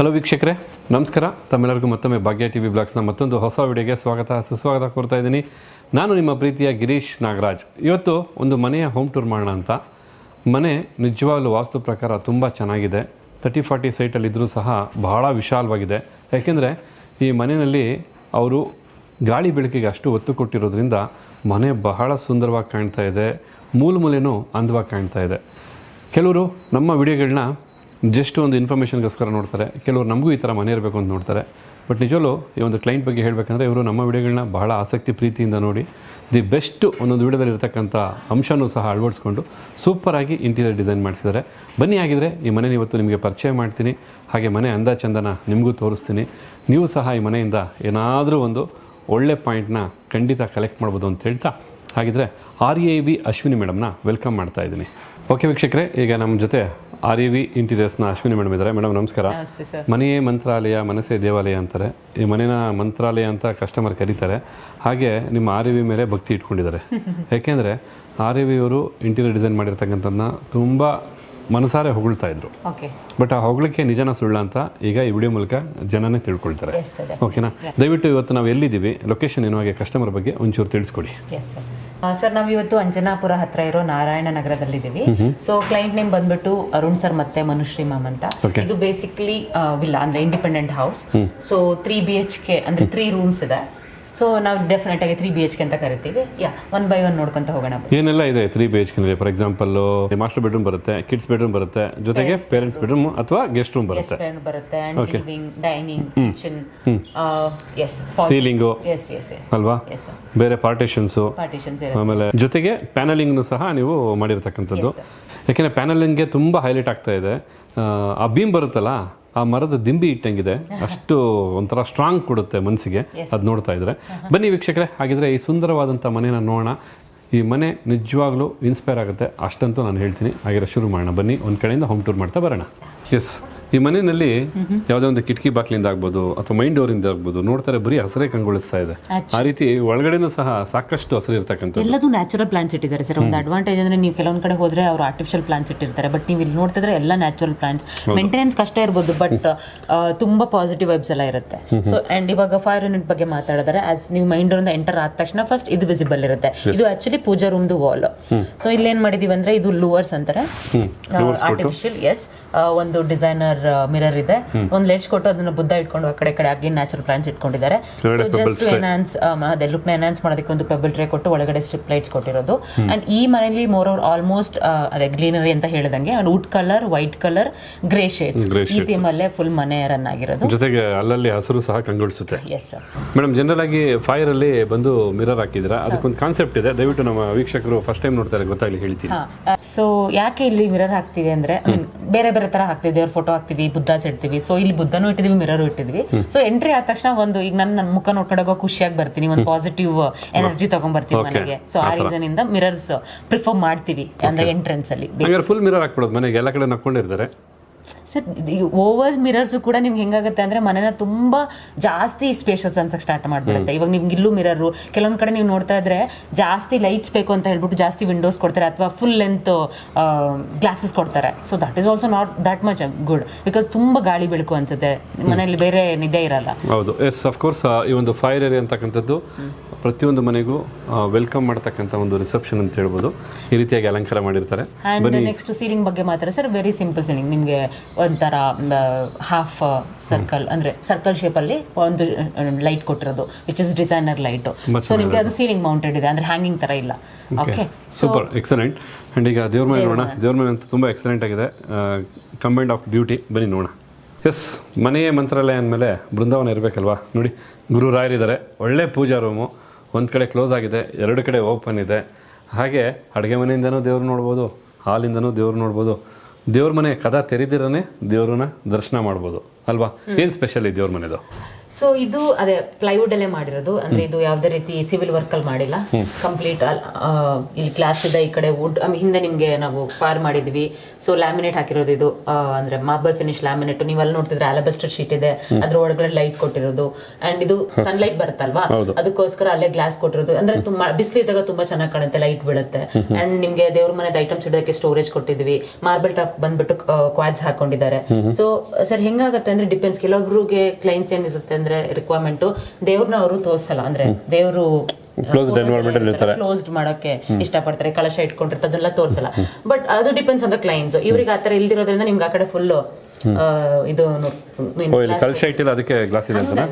Hello ವೀಕ್ಷಕರೇ. ನಮಸ್ಕಾರ. ತಮ್ಮೆಲ್ಲರಿಗೂ ಮತ್ತೊಮ್ಮೆ ಭಾಗ್ಯ ಟಿ ವಿ ಬ್ಲಾಗ್ಸ್ನ ಮತ್ತೊಂದು ಹೊಸ ವಿಡಿಯೋಗೆ ಸ್ವಾಗತ, ಸುಸ್ವಾಗತ ಕೋರ್ತಾ ಇದ್ದೀನಿ. ನಾನು ನಿಮ್ಮ ಪ್ರೀತಿಯ ಗಿರೀಶ್ ನಾಗರಾಜ್. ಇವತ್ತು ಒಂದು ಮನೆಯ ಹೋಮ್ ಟೂರ್ ಮಾಡೋಣ ಅಂತ. ಮನೆ ನಿಜವಾಗಲೂ ವಾಸ್ತು ಪ್ರಕಾರ ತುಂಬ ಚೆನ್ನಾಗಿದೆ. ತರ್ಟಿ, ಫಾರ್ಟಿ ಸೈಟಲ್ಲಿದ್ದರೂ ಸಹ ಬಹಳ ವಿಶಾಲವಾಗಿದೆ. ಯಾಕೆಂದರೆ ಈ ಮನೆಯಲ್ಲಿ ಅವರು ಗಾಳಿ ಬೆಳಕಿಗೆ ಅಷ್ಟು ಒತ್ತು ಕೊಟ್ಟಿರೋದ್ರಿಂದ ಮನೆ ಬಹಳ ಸುಂದರವಾಗಿ ಕಾಣ್ತಾ ಇದೆ. ಮೂಲ ಮೂಲೆಯೂ ಅಂದವಾಗಿ ಕಾಣ್ತಾ ಇದೆ. ಕೆಲವರು ನಮ್ಮ ವಿಡಿಯೋಗಳನ್ನ ಜಸ್ಟ್ ಒಂದು ಇನ್ಫಾರ್ಮೇಷನ್ಗೋಸ್ಕರ ನೋಡ್ತಾರೆ. ಕೆಲವರು ನಮಗೂ ಈ ಥರ ಮನೆ ಇರಬೇಕು ಅಂತ ನೋಡ್ತಾರೆ. ಬಟ್ ನಿಜವಲ್ಲೂ ಈ ಒಂದು ಕ್ಲೈಂಟ್ ಬಗ್ಗೆ ಹೇಳಬೇಕಂದ್ರೆ ಇವರು ನಮ್ಮ ವಿಡಿಯೋಗಳನ್ನ ಬಹಳ ಆಸಕ್ತಿ, ಪ್ರೀತಿಯಿಂದ ನೋಡಿ, ದಿ ಬೆಸ್ಟ್ ಒಂದೊಂದು ವಿಡಿಯೋದಲ್ಲಿ ಇರತಕ್ಕಂಥ ಅಂಶನೂ ಸಹ ಅಳವಡಿಸ್ಕೊಂಡು ಸೂಪರಾಗಿ ಇಂಟೀರಿಯರ್ ಡಿಸೈನ್ ಮಾಡಿಸಿದ್ದಾರೆ. ಬನ್ನಿ ಆಗಿದ್ರೆ ಈ ಮನೆ ಇವತ್ತು ನಿಮಗೆ ಪರಿಚಯ ಮಾಡ್ತೀನಿ. ಹಾಗೆ ಮನೆ ಅಂದ ಚಂದನ ನಿಮಗೂ ತೋರಿಸ್ತೀನಿ. ನೀವು ಸಹ ಈ ಮನೆಯಿಂದ ಏನಾದರೂ ಒಂದು ಒಳ್ಳೆ ಪಾಯಿಂಟ್ನ ಖಂಡಿತ ಕಲೆಕ್ಟ್ ಮಾಡ್ಬೋದು ಅಂತ ಹೇಳ್ತಾ, ಹಾಗಿದ್ರೆ ಆರ್ ಎ ಬಿ ಅಶ್ವಿನಿ ಮೇಡಮ್ನ ವೆಲ್ಕಮ್ ಮಾಡ್ತಾ ಇದ್ದೀನಿ. ಓಕೆ ವೀಕ್ಷಕರೇ, ಈಗ ನಮ್ಮ ಜೊತೆ ಆರ್ ಎ ವಿ ಇಂಟೀರಿಯರ್ಸ್ನ ಅಶ್ವಿನಿ ಮೇಡಮ್ ಇದ್ದಾರೆ ಮೇಡಮ್ ನಮಸ್ಕಾರ. ನಮಸ್ತೆ ಸರ್. ಮನೆಯೇ ಮಂತ್ರಾಲಯ ಮನಸ್ಸೇ ದೇವಾಲಯ ಅಂತಾರೆ. ಈ ಮನೆನ ಮಂತ್ರಾಲಯ ಅಂತ ಕಸ್ಟಮರ್ ಕರೀತಾರೆ. ಹಾಗೆ ನಿಮ್ಮ ಆರ್ ಎ ವಿ ಮೇಲೆ ಭಕ್ತಿ ಇಟ್ಕೊಂಡಿದ್ದಾರೆ. ಯಾಕೆಂದರೆ ಆರ್ ಎ ವಿ ಅವರು ಇಂಟೀರಿಯರ್ ಡಿಸೈನ್ ಮಾಡಿರ್ತಕ್ಕಂಥದ್ದನ್ನ ತುಂಬ ಮನಸಾರೆ ಹೊಗಳ್ತಾ ಇದ್ರು. ಬಟ್ ಆ ಹೊಗಳಿಕೆ ನಿಜನ ಸುಳ್ಳ ಅಂತ ಈಗ ಈ ವಿಡಿಯೋ ಮೂಲಕ ಜನನೇ ತಿಳ್ಕೊಳ್ತಾರೆ. ಓಕೆನಾ ದಯವಿಟ್ಟು ಇವತ್ತು ನಾವು ಎಲ್ಲಿದ್ದೀವಿ? ಲೊಕೇಶನ್ ಏನೋ? ಹಾಗೆ ಕಸ್ಟಮರ್ ಬಗ್ಗೆ ಒಂಚೂರು ತಿಳಿಸ್ಕೊಡಿ. ಸರ್ ನಾವ್ ಇವತ್ತು ಅಂಜನಾಪುರ ಹತ್ರ ಇರೋ ನಾರಾಯಣ ನಗರದಲ್ಲಿದ್ದೀವಿ. ಸೊ ಕ್ಲೈಂಟ್ ನೇಮ್ ಬಂದ್ಬಿಟ್ಟು ಅರುಣ್ ಸರ್ ಮತ್ತೆ ಮನುಶ್ರೀ ಮ್ಯಾಮ್ ಅಂತ. ಇದು ಬೇಸಿಕ್ಲಿ ವಿಲ್ಲ ಅಂದ್ರೆ independent house so three B H K ಅಂದ್ರೆ ತ್ರೀ ರೂಮ್ಸ್ ಇದೆ. ಸೊ ನಾವು ಡೆಫಿನೆಟ್ ಆಗಿ ತ್ರೀ ಬಿ ಎಚ್ ಕೆ ಅಂತ ಕರಿತೀವಿ. ಯಾ ಒನ್ ಬೈ ಒನ್ ನೋಡ್ಕೊಂತ ಹೋಗೋಣ. ಏನೆಲ್ಲ ಇದೆ three B H K for example master bedroom ಬರುತ್ತೆ ಕಿಡ್ಸ್ ಬೆಡ್ರೂಮ್ ಬರುತ್ತೆ ಜೊತೆಗೆ ಪೇರೆಂಟ್ಸ್ ಬೆಡ್ರೂಮ್ ಅಥವಾ ಗೆಸ್ಟ್ ರೂಮ್ ಬರುತ್ತೆ. ಬರುತ್ತೆ dining kitchen yes ceiling yes yes ಅಲ್ವಾ? ಬೇರೆ ಪಾರ್ಟಿಷನ್ಸ್ ಪಾರ್ಟಿಷನ್ಸ್ ಆಮೇಲೆ ಜೊತೆಗೆ ಪ್ಯಾನಲಿಂಗ್ ಸಹ ನೀವು ಮಾಡಿರ್ತಕ್ಕಂಥದ್ದು. ಯಾಕೆಂದ್ರೆ ಪ್ಯಾನಲಿಂಗ್ಗೆ ತುಂಬಾ ಹೈಲೈಟ್ ಆಗ್ತಾ ಇದೆ. ಆ ಬೀಮ್ ಬರುತ್ತಲ್ಲ? ಆ ಮರದ ದಿಂಬಿ ಇಟ್ಟಂಗಿದೆ. ಅಷ್ಟು ಒಂಥರ ಸ್ಟ್ರಾಂಗ್ ಕೊಡುತ್ತೆ ಮನಸ್ಸಿಗೆ. ಅದು ನೋಡ್ತಾ ಇದ್ರೆ. ಬನ್ನಿ ವೀಕ್ಷಕರೇ ಹಾಗಿದ್ರೆ ಈ ಸುಂದರವಾದಂಥ ಮನೆನ ನೋಡೋಣ. ಈ ಮನೆ ನಿಜವಾಗ್ಲೂ ಇನ್ಸ್ಪೈರ್ ಆಗುತ್ತೆ. ಅಷ್ಟಂತೂ ನಾನು ಹೇಳ್ತೀನಿ. ಹಾಗಿರೋ ಶುರು ಮಾಡೋಣ. ಬನ್ನಿ ಒಂದು ಕಡೆಯಿಂದ ಹೋಮ್ ಟೂರ್ ಮಾಡ್ತಾ ಬರೋಣ. ಎಸ್ ಈ ಮನೆಯಲ್ಲಿ ಯಾವುದೋ ಒಂದು ಕಿಟಕಿ ಬಾಕ್ಲಿಂದ ಆಗ್ಬೋದು ಅಥವಾ ಮೈನ್ ಡೋರಿಂದ ಆಗ್ಬೋದು ನೋಡ್ತಾರೆ ಬರೀ ಹಸರೇ ಕಂಗೊಳಿಸ್ತಾ ಇದೆ. ಆ ರೀತಿ ಒಳಗಡೆನೂ ಸಹ ಸಾಕಷ್ಟು ಹಸಿರು ಇರ್ತಕ್ಕಂಥ ಎಲ್ಲದು ನ್ಯಾಚುರಲ್ ಪ್ಲಾಂಟ್ಸ್ ಇಟ್ಟಿದ್ದಾರೆ ಸರ್. ಒಂದು ಅಡ್ವಾಂಟೇಜ್ ಅಂದ್ರೆ ನೀವು ಕೆಲವೊಂದು ಕಡೆ ಹೋದ್ರೆ ಅವರು ಆರ್ಟಿಫಿಷಿಯಲ್ ಪ್ಲಾಂಟ್ಸ್ ಇಟ್ಟಿರ್ತಾರೆ. ಬಟ್ ನೀವು ಇಲ್ಲಿ ನೋಡ್ತಿದ್ರೆ ಎಲ್ಲ ನ್ಯಾಚುರಲ್ ಪ್ಲಾಂಟ್ಸ್ ಮೇಂಟೆನೆನ್ಸ್ ಕಷ್ಟ ಇರ್ಬೋದು ಬಟ್ ತುಂಬಾ ಪಾಸಿಟಿವ್ ವೈಬ್ಸ್ ಎಲ್ಲ ಇರುತ್ತೆ. ಸೊ ಅಂಡ್ ಇವಾಗ ಫೈರ್ ಯೂನಿಟ್ ಬಗ್ಗೆ ಮಾತಾಡಿದ್ರೆ ಆಸ್ ನೀವು ಮೈಂಡ್ ಇಂದ ಎಂಟರ್ ಆದ ತಕ್ಷಣ ಫಸ್ಟ್ ಇದು ವಿಸಿಬಲ್ ಇರುತ್ತೆ. ಇದು ಆಕ್ಚುಲಿ ಪೂಜಾ ರೂಮ್ದು ವಾಲ್ ಸೊ ಇಲ್ಲಿ ಏನ್ ಮಾಡಿದೀವಿ ಅಂದ್ರೆ ಇದು ಲೂವರ್ಸ್ ಅಂತಾರೆ. ಆರ್ಟಿಫಿಷಿಯಲ್ ಎಸ್ ಒಂದು ಡಿಸೈನರ್ ಮಿರರ್ ಇದೆ. ಒಂದು ಲೆಡ್ಜ್ ಕೊಟ್ಟು ಅದನ್ನ ಬುದ್ಧ ಇಟ್ಕೊಂಡು ಆ ಕಡೆ ಕಡೆ ಆಗಿ ನ್ಯಾಚುರಲ್ ಪ್ಲಾಂಟ್ಸ್ ಇಟ್ಕೊಂಡಿದ್ದಾರೆ. ಜಸ್ಟ್ ಎನ್ಹಾನ್ಸ್ ಅದೇ ಲುಕ್ ಎನ್ಹಾನ್ಸ್ ಮಾಡೋದಕ್ಕೆ ಒಂದು ಪೆಬಲ್ ಟ್ರೇ ಕೊಟ್ಟು ಒಳಗಡೆ ಸ್ಟ್ರಿಪ್ ಲೈಟ್ಸ್ ಕೊಟ್ಟಿರೋದು. ಅಂಡ್ ಈ ಮನೆಯಲ್ಲಿ ಮೋರ್ ಓವರ್ ಆಲ್ಮೋಸ್ಟ್ ಅದೇ ಗ್ರೀನರಿ ಅಂತ ಹೇಳಿದಂಗೆ and wood colour white colour grey shades ಈ ಥೀಮ್ ಅಲ್ಲೇ ಫುಲ್ ಮನೆ ರನ್ ಆಗಿರೋದು ಜೊತೆಗೆ ಅಲ್ಲಲ್ಲಿ ಹಸಿರು ಸಹ ಕಂಗೊಳಿಸುತ್ತೆ. ಎಸ್ ಸರ್ ಮೇಡಮ್ ಜನರಲ್ ಆಗಿ ಫೈರ್ ಅಲ್ಲಿ ಬಂದು ಮಿರರ್ ಹಾಕಿದ್ರೆ ಅದಕ್ಕೊಂದು ಕಾನ್ಸೆಪ್ಟ್ ಇದೆ. ದಯವಿಟ್ಟು ನಮ್ಮ ವೀಕ್ಷಕರು ಫಸ್ಟ್ ಟೈಮ್ ನೋಡ್ತಾರೆ ಗೊತ್ತಾಗ್ಲಿ ಹೇಳ್ತೀನಿ. ಸೊ ಯಾಕೆ ಇಲ್ಲಿ ಮಿರರ್ ಹಾಕ್ತಿವಿ ಅಂದ್ರೆ ಬೇರೆ ಬೇರೆ ತರ ಹಾಕ್ತಿವಿ ದೇವ್ರ ಫೋಟೋ ಹಾಕ್ತಿವಿ ಬುದ್ಧ ಇಡ್ತೀವಿ. ಸೊ ಇಲ್ಲಿ ಬುದ್ಧನೂ ಇಟ್ಟಿದ್ವಿ ಮಿರರ್ ಇಟ್ಟಿದ್ವಿ. ಸೊ ಎಂಟ್ರಿ ಆದ ತಕ್ಷಣ ಒಂದು ಈಗ ನನ್ನ ನನ್ನ ಮುಖ ನೋಡ್ಕೊಂಡಾಗ ಖುಷಿಯಾಗಿ ಬರ್ತೀನಿ ಒಂದು ಪಾಸಿಟಿವ್ ಎನರ್ಜಿ ತಗೊಂಡ್ ಬರ್ತೀನಿ ಮನೆಗೆ. ಸೊ ಆ ರೀಸನ್ ಇಂದ ಮಿರರ್ಸ್ ಪ್ರಿಫರ್ ಮಾಡ್ತೀವಿ ಅಂದ್ರೆ ಎಂಟ್ರೆನ್ಸ್ ಅಲ್ಲಿ ಫುಲ್ ಮಿರರ್ ಹಾಕ್ಬಿಡೋದು ಮನೆಗೆ ಎಲ್ಲ ಕಡೆ ನಕ್ಕೊಂಡಿರ್ತಾರೆ. ಸರ್ ಓವರ್ ಮಿರರ್ಸು ಕೂಡ ನಿಮ್ಗೆ ಹೆಂಗಾಗುತ್ತೆ ಅಂದ್ರೆ ಮನೆನ ತುಂಬಾ ಜಾಸ್ತಿ ಸ್ಪೇಷಸ್ ಅನ್ಸಕ್ಕೆ ಸ್ಟಾರ್ಟ್ ಮಾಡ್ಬಿಡುತ್ತೆ. ಇವಾಗ ನಿಮ್ಗೆ ಇಲ್ಲೂ ಮಿರರ್ ಕೆಲವೊಂದ್ ಕಡೆ ನೀವು ನೋಡ್ತಾ ಇದ್ರೆ ಜಾಸ್ತಿ ಲೈಟ್ಸ್ ಬೇಕು ಅಂತ ಹೇಳ್ಬಿಟ್ಟು ಜಾಸ್ತಿ ವಿಂಡೋಸ್ ಕೊಡ್ತಾರೆ ಅಥವಾ ಫುಲ್ ಲೆಂತ್ ಗ್ಲಾಸಸ್ ಕೊಡ್ತಾರೆ. So that is also not that much good because ತುಂಬಾ ಗಾಳಿ ಬೆಳಕು ಅನ್ಸುತ್ತೆ. ಮನೇಲಿ ಬೇರೆ ನಿದ್ದೆ ಇರಲ್ಲ. ಹೌದು. ಎಸ್ ಅಫ್ಕೋರ್ಸ್ ಈ ಒಂದು ಫೈರ್ ಏರಿಯಾ ಅಂತಕ್ಕಂಥದ್ದು ಪ್ರತಿಯೊಂದು ಮನೆಗೂ ವೆಲ್ಕಮ್ ಮಾಡತಕ್ಕಂತ ಒಂದು ರಿಸೆಪ್ಷನ್ ಅಂತ ಹೇಳ್ಬೋದು. ಈ ರೀತಿಯಾಗಿ ಅಲಂಕಾರ ಮಾಡಿರ್ತಾರೆ. ನೆಕ್ಸ್ಟ್ ಸೀಲಿಂಗ್ ಬಗ್ಗೆ ಮಾತ್ರ ಸರ್ ವೆರಿ ಸಿಂಪಲ್ ಸೀಲಿಂಗ್ ನಿಮಗೆ ಒಂಥರ ಹಾಫ್ ಸರ್ಕಲ್ ಅಂದ್ರೆ ಸರ್ಕಲ್ ಶೇಪ್ ಅಲ್ಲಿ ಒಂದು ಲೈಟ್ ಕೊಟ್ಟಿರೋದು which is designer light so ನಿಮಗೆ ಅದು ಸೀಲಿಂಗ್ ಮೌಂಟೆಡ್ ಇದೆ ಅಂದ್ರೆ ಹ್ಯಾಂಗಿಂಗ್ ತರ ಇಲ್ಲ. ಓಕೆ ಸೂಪರ್ ಎಕ್ಸಲೆಂಟ್ ಅಂಡ್ ಈಗ ದೇವ್ರ ಮನೆ ನೋಡೋಣ. ದೇವ್ರ ಮನೆ ಅಂತೂ ತುಂಬ ಎಕ್ಸಲೆಂಟ್ ಆಗಿದೆ. ಕಂಬೈಂಡ್ ಆಫ್ ಬ್ಯೂಟಿ ಬನ್ನಿ ನೋಡೋಣ. ಎಸ್ ಮನೆಯ ಮಂತ್ರಾಲಯ ಅಂದಮೇಲೆ ಬೃಂದಾವನ ಇರಬೇಕಲ್ವಾ? ನೋಡಿ ಗುರು ರಾಯರಿದ್ದಾರೆ ಒಳ್ಳೆ ಪೂಜಾ ರೂಮು ಒಂದು ಕಡೆ ಕ್ಲೋಸ್ ಆಗಿದೆ ಎರಡು ಕಡೆ ಓಪನ್ ಇದೆ. ಹಾಗೆ ಅಡುಗೆ ಮನೆಯಿಂದನೂ ದೇವ್ರು ನೋಡ್ಬೋದು ಹಾಲಿಂದನೂ ದೇವ್ರು ನೋಡ್ಬೋದು. ದೇವ್ರ ಮನೆ ಕದ ತೆರೆದಿರನೇ ದೇವ್ರನ್ನ ದರ್ಶನ ಮಾಡ್ಬೋದು ಅಲ್ವಾ? ಏನು ಸ್ಪೆಷಲ್ ಈ ದೇವ್ರ ಮನೆದು? ಸೊ ಇದು ಅದೇ ಪ್ಲೈವುಡ್ ಅಲ್ಲೇ ಮಾಡಿರೋದು. ಅಂದ್ರೆ ಇದು ಯಾವುದೇ ರೀತಿ ಸಿವಿಲ್ ವರ್ಕ್ ಅಲ್ಲಿ ಮಾಡಿಲ್ಲ. ಕಂಪ್ಲೀಟ್ ಇಲ್ಲಿ ಗ್ಲಾಸ್ ಇದೆ ಈ ಕಡೆ ವುಡ್ ಹಿಂದೆ ನಿಮ್ಗೆ ನಾವು ಫಾರ್ ಮಾಡಿದ್ವಿ. ಸೊ ಲ್ಯಾಮಿನೇಟ್ ಹಾಕಿರೋದು ಇದು. ಅಂದ್ರೆ ಮಾರ್ಬಲ್ ಫಿನಿಶ್ ಲ್ಯಾಮಿನೇಟ್ ನೀವು ಅಲ್ಲಿ ನೋಡ್ತಿದ್ರೆ ಅಲಬೆಸ್ಟರ್ ಶೀಟ್ ಇದೆ. ಅದ್ರ ಒಳಗಡೆ ಲೈಟ್ ಕೊಟ್ಟಿರೋದು. ಅಂಡ್ ಇದು ಸನ್ಲೈಟ್ ಬರುತ್ತಲ್ವಾ? ಅದಕ್ಕೋಸ್ಕರ ಅಲ್ಲೇ ಗ್ಲಾಸ್ ಕೊಟ್ಟಿರೋದು. ಅಂದ್ರೆ ತುಂಬಾ ಬಿಸಿಲಿದ್ದಾಗ ತುಂಬಾ ಚೆನ್ನಾಗಿ ಕಾಣುತ್ತೆ ಲೈಟ್ ಬೀಳುತ್ತೆ. ಅಂಡ್ ನಿಮ್ಗೆ ದೇವ್ರ ಮನೆದ ಐಟಮ್ಸ್ ಇಡೋದಕ್ಕೆ ಸ್ಟೋರೇಜ್ ಕೊಟ್ಟಿದ್ವಿ. ಮಾರ್ಬಲ್ ಟಾಪ್ ಬಂದ್ಬಿಟ್ಟು ಕ್ವಾಡ್ಸ್ ಹಾಕೊಂಡಿದ್ದಾರೆ. ಸೊ ಸರ್ ಹೆಂಗಾಗತ್ತೆ ಅಂದ್ರೆ ಡಿಪೆಂಡ್ಸ್ ಕೆಲವೊಬ್ರಿಗೆ ಕ್ಲೈಂಟ್ಸ್ ಏನಿರುತ್ತೆ ಅಂದ್ರೆ ರಿಕ್ವೈರ್ಮೆಂಟ್ ದೇವ್ರನ್ನ ಅವರು ತೋರ್ಸಲ್ಲ. ಅಂದ್ರೆ ದೇವರು ಕ್ಲೋಸ್ಡ್ environment ಅಲ್ಲಿ ಇರ್ತಾರೆ. ಕ್ಲೋಸ್ಡ್ ಮಾಡಕ್ಕೆ ಇಷ್ಟಪಡ್ತಾರೆ ಕಳಶ ಇಟ್ಕೊಂಡಿರ್ತಾರೆ ಅದನ್ನೆಲ್ಲ ತೋರ್ಸಲ್ಲ. ಬಟ್ ಅದು ಡಿಪೆಂಡ್ಸ್ ಆನ್ ದ ಕ್ಲೈಂಟ್ಸ್ ಇವ್ರಿಗೆ ಆತರ ಇಲ್ದಿರೋದ್ರಿಂದ ನಿಮ್ಗೆ ಆ ಕಡೆ ಫುಲ್ ಇದು ಕಳಶ ಇಟ್ಟಿಲ್ಲ ಅದಕ್ಕೆ ಗ್ಲಾಸ್ ಇದೆ ಅಂತ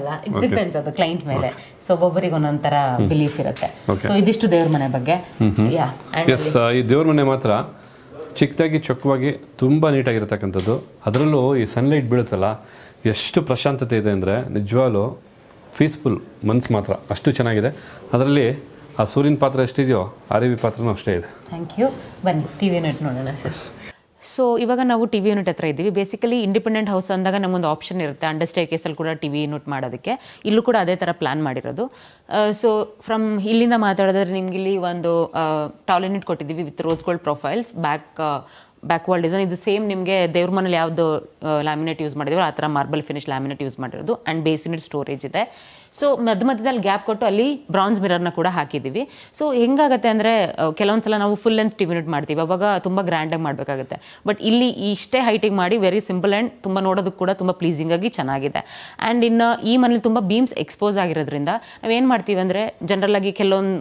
ಡಿಪೆಂಡ್ಸ್ ಅದು ಕ್ಲೈಂಟ್ ಮೇಲೆ. ಸೊ ಒಬ್ಬೊಬ್ಬರಿಗೆ ಒಂದೊಂಥರ ಬಿಲೀಫ್ ಇರುತ್ತೆ. ಸೊ ಇದಿಷ್ಟು ದೇವ್ರ ಮನೆ ಬಗ್ಗೆ. ಎಸ್ ಈ ದೇವ್ರ ಮನೆ ಮಾತ್ರ ಚಿಕ್ಕದಾಗಿ ಚೊಕ್ಕವಾಗಿ ತುಂಬ ನೀಟಾಗಿರ್ತಕ್ಕಂಥದ್ದು ಅದರಲ್ಲೂ ಈ ಸನ್ಲೈಟ್ ಬೀಳುತ್ತಲ್ಲ ಎಷ್ಟು ಪ್ರಶಾಂತತೆ ಇದೆ ಅಂದರೆ ನಿಜವಾಗ್ಲೂ ಪೀಸ್ಫುಲ್ ಮನ್ಸು ಮಾತ್ರ, ಅಷ್ಟು ಚೆನ್ನಾಗಿದೆ. ಅದರಲ್ಲಿ ಆ ಸೂರ್ಯನ ಪಾತ್ರ ಎಷ್ಟಿದೆಯೋ ಅರಿವಿ ಪಾತ್ರನೂ ಅಷ್ಟೇ ಇದೆ. ಥ್ಯಾಂಕ್ ಯು ಬನ್ನಿ ಟಿ ವಿ ಯೂನಿಟ್ ನೋಡೋಣ ಸರ್. ಸೊ ಇವಾಗ ನಾವು ಟಿ ವಿ ಯೂನಿಟ್ ಹತ್ರ ಇದ್ದೀವಿ. ಬೇಸಿಕಲಿ ಇಂಡಿಪೆಂಡೆಂಟ್ ಹೌಸ್ ಅಂದಾಗ ನಮ್ಮೊಂದು ಆಪ್ಷನ್ ಇರುತ್ತೆ. ಅಂಡರ್ ಸ್ಟೇ ಕೇಸಲ್ಲಿ ಕೂಡ ಟಿ ವಿ ಯೂನಿಟ್ ಮಾಡೋದಕ್ಕೆ. ಇಲ್ಲೂ ಕೂಡ ಅದೇ ಥರ ಪ್ಲಾನ್ ಮಾಡಿರೋದು. ಸೊ ಫ್ರಮ್ ಇಲ್ಲಿಂದ ಮಾತಾಡಿದ್ರೆ ನಿಮ್ಗೆ ಇಲ್ಲಿ ಒಂದು ಟಾಲ್ ಯೂನಿಟ್ ಕೊಟ್ಟಿದ್ದೀವಿ with rose gold profiles back backward design ಇದು ಸೇಮ್ ನಿಮಗೆ ದೇವ್ರ ಮನೇಲಿ ಯಾವುದು ಲ್ಯಾಮಿನೇಟ್ ಯೂಸ್ ಮಾಡಿದ್ರು ಆ ಥರ ಮಾರ್ಬಲ್ ಫಿನಿಶ್ ಲ್ಯಾಮಿನೇಟ್ ಯೂಸ್ ಮಾಡಿರೋದು. ಆ್ಯಂಡ್ ಬೇಸ್ ಯೂನಿಟ್ ಸ್ಟೋರೇಜ್ ಇದೆ. ಸೊ ಮಧ್ಯ ಮಧ್ಯದಲ್ಲಿ ಗ್ಯಾಪ್ ಕೊಟ್ಟು ಅಲ್ಲಿ ಬ್ರಾನ್ಸ್ ಮಿರರ್ನ ಕೂಡ ಹಾಕಿದ್ದೀವಿ ಸೊ ಹೆಂಗಾಗುತ್ತೆ ಅಂದರೆ ಕೆಲವೊಂದು ಸಲ ನಾವು ಫುಲ್ ಲೆಂತ್ ಟಿ ಯೂನಿಟ್ ಮಾಡ್ತೀವಿ. ಅವಾಗ ತುಂಬ ಗ್ರ್ಯಾಂಡಾಗಿ ಮಾಡಬೇಕಾಗುತ್ತೆ. ಬಟ್ ಇಲ್ಲಿ ಇಷ್ಟೇ ಹೈಟಿಗೆ ಮಾಡಿ ವೆರಿ ಸಿಂಪಲ್ ಆ್ಯಂಡ್ ತುಂಬ ನೋಡೋದಕ್ಕೆ ಕೂಡ ತುಂಬ ಪ್ಲೀಸಿಂಗ್ ಆಗಿ ಚೆನ್ನಾಗಿದೆ. ಆ್ಯಂಡ್ ಇನ್ನು ಈ ಮನೇಲಿ ತುಂಬ ಬೀಮ್ಸ್ ಎಕ್ಸ್ಪೋಸ್ ಆಗಿರೋದ್ರಿಂದ ನಾವೇನು ಮಾಡ್ತೀವಿ ಅಂದರೆ ಜನರಲ್ ಆಗಿ ಕೆಲವೊಂದು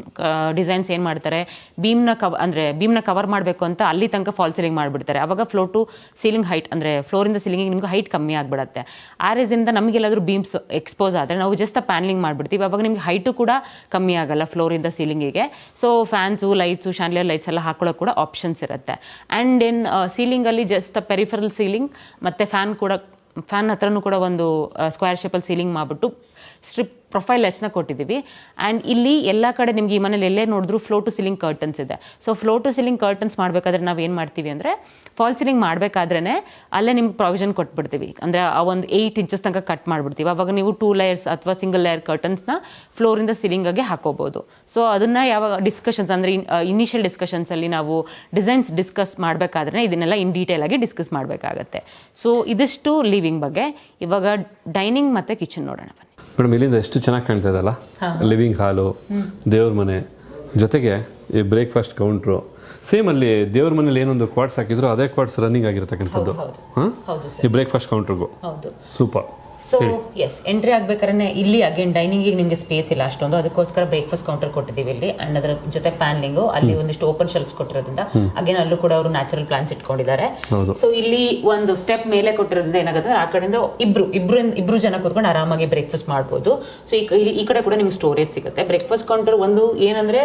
ಡಿಸೈನ್ಸ್ ಏನು ಮಾಡ್ತಾರೆ ಬೀಮ್ನ ಕವ ಅಂದರೆ ಬೀಮ್ನ ಕವರ್ ಮಾಡಬೇಕು ಅಂತ ಅಲ್ಲಿ ತನಕ ಫಾಲ್ ಸೀಲಿಂಗ್ ಮಾಡಿಬಿಡ್ತಾರೆ. ಅವಾಗ ಫ್ಲೋ ಟು ಸೀಲಿಂಗ್ ಹೈಟ್ ಅಂದರೆ ಫ್ಲೋರಿಂದ ಸೀಲಿಂಗಿಗೆ ನಿಮ್ಗೆ ಹೈಟ್ ಕಮ್ಮಿ ಆಗಿಬಿಡುತ್ತೆ. ಆ ರೀಸನಿಂದ ನಮಗೆಲ್ಲಾದರೂ ಬೀಮ್ಸ್ ಎಕ್ಸ್ಪೋಸ್ ಆದರೆ ನಾವು ಜಸ್ಟ್ ಪ್ಯಾನ್ಲಿಂಗ್ ಮಾಡಿಬಿಡ್ತೀವಿ. ಅವಾಗ ನಿಮ್ಗೆ ಹೈಟು ಕೂಡ ಕಮ್ಮಿ ಆಗಲ್ಲ ಫ್ಲೋರಿಂದ ಸೀಲಿಂಗಿಗೆ so fans lights chandelier lights ಎಲ್ಲ ಹಾಕೊಳ್ಳೋಕೆ ಕೂಡ ಆಪ್ಷನ್ಸ್ ಇರುತ್ತೆ. ಆ್ಯಂಡ್ ಇನ್ ಸೀಲಿಂಗಲ್ಲಿ ಜಸ್ಟ್ ಪೆರಿಫರಲ್ ಸೀಲಿಂಗ್ ಮತ್ತು ಫ್ಯಾನ್ ಕೂಡ ಫ್ಯಾನ್ ಹತ್ರನೂ ಕೂಡ ಒಂದು ಸ್ಕ್ವೇರ್ ಶೇಪಲ್ಲಿ ಸೀಲಿಂಗ್ ಮಾಡಿಬಿಟ್ಟು ಸ್ಟ್ರಿಪ್ ಪ್ರೊಫೈಲ್ ಲೈಟ್ಸ್ನ ಕೊಟ್ಟಿದ್ದೀವಿ. ಆ್ಯಂಡ್ ಇಲ್ಲಿ ಎಲ್ಲ ಕಡೆ ನಿಮ್ಗೆ ಈ ಮನೇಲಿ ಎಲ್ಲೇ ನೋಡಿದ್ರು ಫ್ಲೋ ಟು ಸೀಲಿಂಗ್ ಕರ್ಟನ್ಸ್ ಇದೆ. So floor to ceiling curtains ಮಾಡಬೇಕಾದ್ರೆ ನಾವು ಏನು ಮಾಡ್ತೀವಿ ಅಂದರೆ ಫಾಲ್ ಸೀಲಿಂಗ್ ಮಾಡಬೇಕಾದ್ರೇ ಅಲ್ಲೇ ನಿಮ್ಗೆ ಪ್ರಾವಿಷನ್ ಕೊಟ್ಬಿಡ್ತೀವಿ. ಅಂದರೆ ಆ ಒಂದು ಏಯ್ಟ್ ಇಂಚಸ್ ತನಕ ಕಟ್ ಮಾಡಿಬಿಡ್ತೀವಿ. ಅವಾಗ ನೀವು ಟೂ ಲೇಯರ್ಸ್ ಅಥವಾ ಸಿಂಗಲ್ ಲೇಯರ್ ಕರ್ಟನ್ಸ್ನ ಫ್ಲೋರಿಂದ ಸೀಲಿಂಗಾಗೆ ಹಾಕೋಬೋದು. ಸೊ ಅದನ್ನು ಯಾವಾಗ ಡಿಸ್ಕಷನ್ಸ್ ಅಂದರೆ ಇನಿಷಿಯಲ್ ಡಿಸ್ಕಷನ್ಸಲ್ಲಿ ನಾವು ಡಿಸೈನ್ಸ್ ಡಿಸ್ಕಸ್ ಮಾಡಬೇಕಾದ್ರೆ ಇದನ್ನೆಲ್ಲ ಇನ್ ಡೀಟೇಲ್ ಆಗಿ ಡಿಸ್ಕಸ್ ಮಾಡಬೇಕಾಗತ್ತೆ. ಸೊ ಇದಿಷ್ಟು ಲಿವಿಂಗ್ ಬಗ್ಗೆ. ಇವಾಗ ಡೈನಿಂಗ್ ಮತ್ತು ಕಿಚನ್ ನೋಡೋಣ ಮೇಡಮ್ ಇಲ್ಲಿಂದ ಎಷ್ಟು ಚೆನ್ನಾಗಿ ಕಾಣ್ತಾ ಇದೆಲ್ಲ ಲಿವಿಂಗ್ ಹಾಲು ದೇವ್ರ ಮನೆ. ಜೊತೆಗೆ ಈ ಬ್ರೇಕ್ಫಾಸ್ಟ್ ಕೌಂಟ್ರು ಸೇಮ್ ಅಲ್ಲಿ ದೇವ್ರ ಮನೇಲಿ ಏನೊಂದು ಕ್ವಾಡ್ಸ್ ಹಾಕಿದ್ರು ಅದೇ ಕ್ವಾಡ್ಸ್ ರನ್ನಿಂಗ್ ಆಗಿರತಕ್ಕಂಥದ್ದು. ಹಾಂ? ಈ ಬ್ರೇಕ್ಫಾಸ್ಟ್ ಕೌಂಟ್ರಿಗೂ ಸೂಪರ್ ಸೊ ಎಸ್ ಎಂಟ್ರಿ ಆಗ್ಬೇಕಾದ್ರೆ ಇಲ್ಲಿ ಅಗೇನ್ ಡೈನಿಂಗ್ ನಿಮಗೆ ಸ್ಪೇಸ್ ಇಲ್ಲ ಅಷ್ಟೊಂದು. ಅದಕ್ಕೋಸ್ಕರ ಬ್ರೇಕ್ಫಾಸ್ಟ್ ಕೌಂಟರ್ ಕೊಟ್ಟಿದ್ದೀವಿ ಇಲ್ಲಿ. ಅಂಡ್ ಅದರ ಜೊತೆ ಪ್ಯಾನ್ಲಿಂಗು ಅಲ್ಲಿ ಒಂದಿಷ್ಟು ಓಪನ್ ಶೆಲ್ಫ್ಸ್ ಕೊಟ್ಟಿರೋದ್ರಿಂದ ಅಗೇನ್ ಅಲ್ಲೂ ಕೂಡ ಅವರು ನ್ಯಾಚುರಲ್ ಪ್ಲಾಂಟ್ಸ್ ಇಟ್ಕೊಂಡಿದ್ದಾರೆ. ಸೊ ಇಲ್ಲಿ ಒಂದು ಸ್ಟೆಪ್ ಮೇಲೆ ಕೊಟ್ಟಿರೋದ್ರಿಂದ ಏನಾಗುತ್ತೆ ಆ ಕಡೆಯಿಂದ ಇಬ್ರು ಇಬ್ರು ಇಬ್ರು ಜನ ಕೂತ್ಕೊಂಡು ಆರಾಮಾಗಿ ಬ್ರೇಕ್ಫಾಸ್ಟ್ ಮಾಡ್ಬೋದು. ಸೊ ಈ ಈ ಕಡೆ ಕೂಡ ನಿಮ್ಗೆ ಸ್ಟೋರೇಜ್ ಸಿಗುತ್ತೆ. ಬ್ರೇಕ್ಫಾಸ್ಟ್ ಕೌಂಟರ್ ಒಂದು ಏನಂದ್ರೆ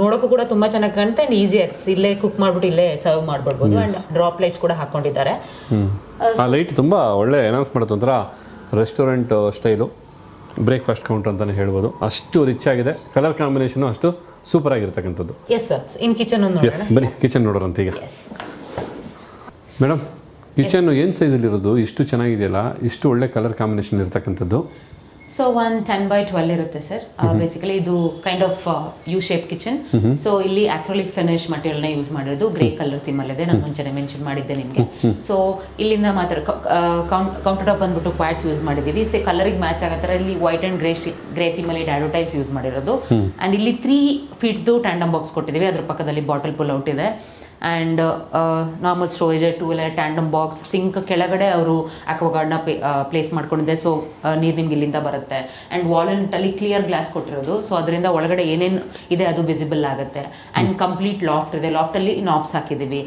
ನೋಡೋಕು ಕೂಡ ತುಂಬಾ ಚೆನ್ನಾಗಿ ಕಾಣುತ್ತೆ ಅಂಡ್ ಈಸಿ ಆಕ್ಸ್ ಇಲ್ಲೇ ಕುಕ್ ಮಾಡ್ಬಿಟ್ಟು ಇಲ್ಲೇ ಸರ್ವ್ ಮಾಡ್ಬಿಡ್ಬೋದು. ಅಂಡ್ ಡ್ರಾಪ್ ಲೈಟ್ಸ್ ಕೂಡ ಹಾಕೊಂಡಿದ್ದಾರೆ. ಆ ಲೈಟ್ ತುಂಬಾ ಒಳ್ಳೆ ಅನೌನ್ಸ್ ಮಾಡುತ್ತೆ ಒಂಥರ ರೆಸ್ಟೋರೆಂಟ್ ಸ್ಟೈಲು. ಬ್ರೇಕ್ಫಾಸ್ಟ್ ಕೌಂಟರ್ ಅಂತಲೇ ಹೇಳ್ಬೋದು. ಅಷ್ಟು ರಿಚ್ ಆಗಿದೆ. ಕಲರ್ ಕಾಂಬಿನೇಷನು ಅಷ್ಟು ಸೂಪರ್ ಆಗಿರ್ತಕ್ಕಂಥದ್ದು. Yes sir in kitchen yes ಬನ್ನಿ ಕಿಚನ್ ನೋಡೋರಂತ ಈಗ. ಮೇಡಮ್ ಕಿಚನ್ ಏನು ಸೈಜಲ್ಲಿರೋದು ಇಷ್ಟು ಚೆನ್ನಾಗಿದೆಯಲ್ಲ? ಇಷ್ಟು ಒಳ್ಳೆ ಕಲರ್ ಕಾಂಬಿನೇಷನ್ ಇರ್ತಕ್ಕಂಥದ್ದು. So one ten by twelve ಇರುತ್ತೆ ಸರ್ ಬೇಸಿಕಲಿ ಇದು kind of U shape kitchen so ಇಲ್ಲಿ ಅಕ್ರೋಲಿಕ್ ಫಿನಿಶ್ ಮಟೀರಿಯಲ್ನ ಯೂಸ್ ಮಾಡಿರೋದು ಗ್ರೇ ಕಲರ್ ಥೀಮಲ್ಲಿದೆ ನಾನು ಮುಂಚೆನೆ ಮೆನ್ಷನ್ ಮಾಡಿದ್ದೆ ನಿಮಗೆ. ಸೊ ಇಲ್ಲಿಂದ ಮಾತ್ರ ಕೌಂಟರ್ ಟಾಪ್ ಬಂದ್ಬಿಟ್ಟು ಕ್ವಾಟ್ಸ್ ಯೂಸ್ ಮಾಡಿದ್ದೀವಿ. ಸೇ ಕಲರಿಗೆ ಮ್ಯಾಚ್ ಆಗೋ ಥರ ಇಲ್ಲಿ ವೈಟ್ ಅಂಡ್ ಗ್ರೇ ಗ್ರೇ ಥೀಮಲ್ಲಿ ಅಲ್ಲಿ ಟೈಲ್ಸ್ ಯೂಸ್ ಮಾಡಿರೋದು. ಅಂಡ್ ಇಲ್ಲಿ ತ್ರೀ ಫೀಟ್ದು ಟ್ಯಾಂಡಮ್ ಬಾಕ್ಸ್ ಕೊಟ್ಟಿದ್ದೀವಿ. ಅದ್ರ ಪಕ್ಕದಲ್ಲಿ ಬಾಟಲ್ ಪುಲ್ ಔಟ್ ಇದೆ. And normal storage two wheeler tandem box sink ಕೆಳಗಡೆ ಅವರು ಅಕ್ವಾಗಾರ್ಡ್ನ ಪ್ಲೇಸ್ ಮಾಡ್ಕೊಂಡಿದ್ದೆ ಸೊ ನೀರು ನಿಮ್ಗೆ ಇಲ್ಲಿಂದ ಬರುತ್ತೆ. ಆ್ಯಂಡ್ ವಾಲಂಟಲ್ಲಿ ಕ್ಲಿಯರ್ ಗ್ಲಾಸ್ ಕೊಟ್ಟಿರೋದು. ಸೊ ಅದರಿಂದ ಒಳಗಡೆ ಏನೇನು ಇದೆ ಅದು ವಿಸಿಬಲ್ ಆಗುತ್ತೆ. ಆ್ಯಂಡ್ ಕಂಪ್ಲೀಟ್ ಲಾಫ್ಟ್ ಇದೆ. ಲಾಫ್ಟಲ್ಲಿ ನಾಬ್ಸ್ ಹಾಕಿದ್ದೀವಿ.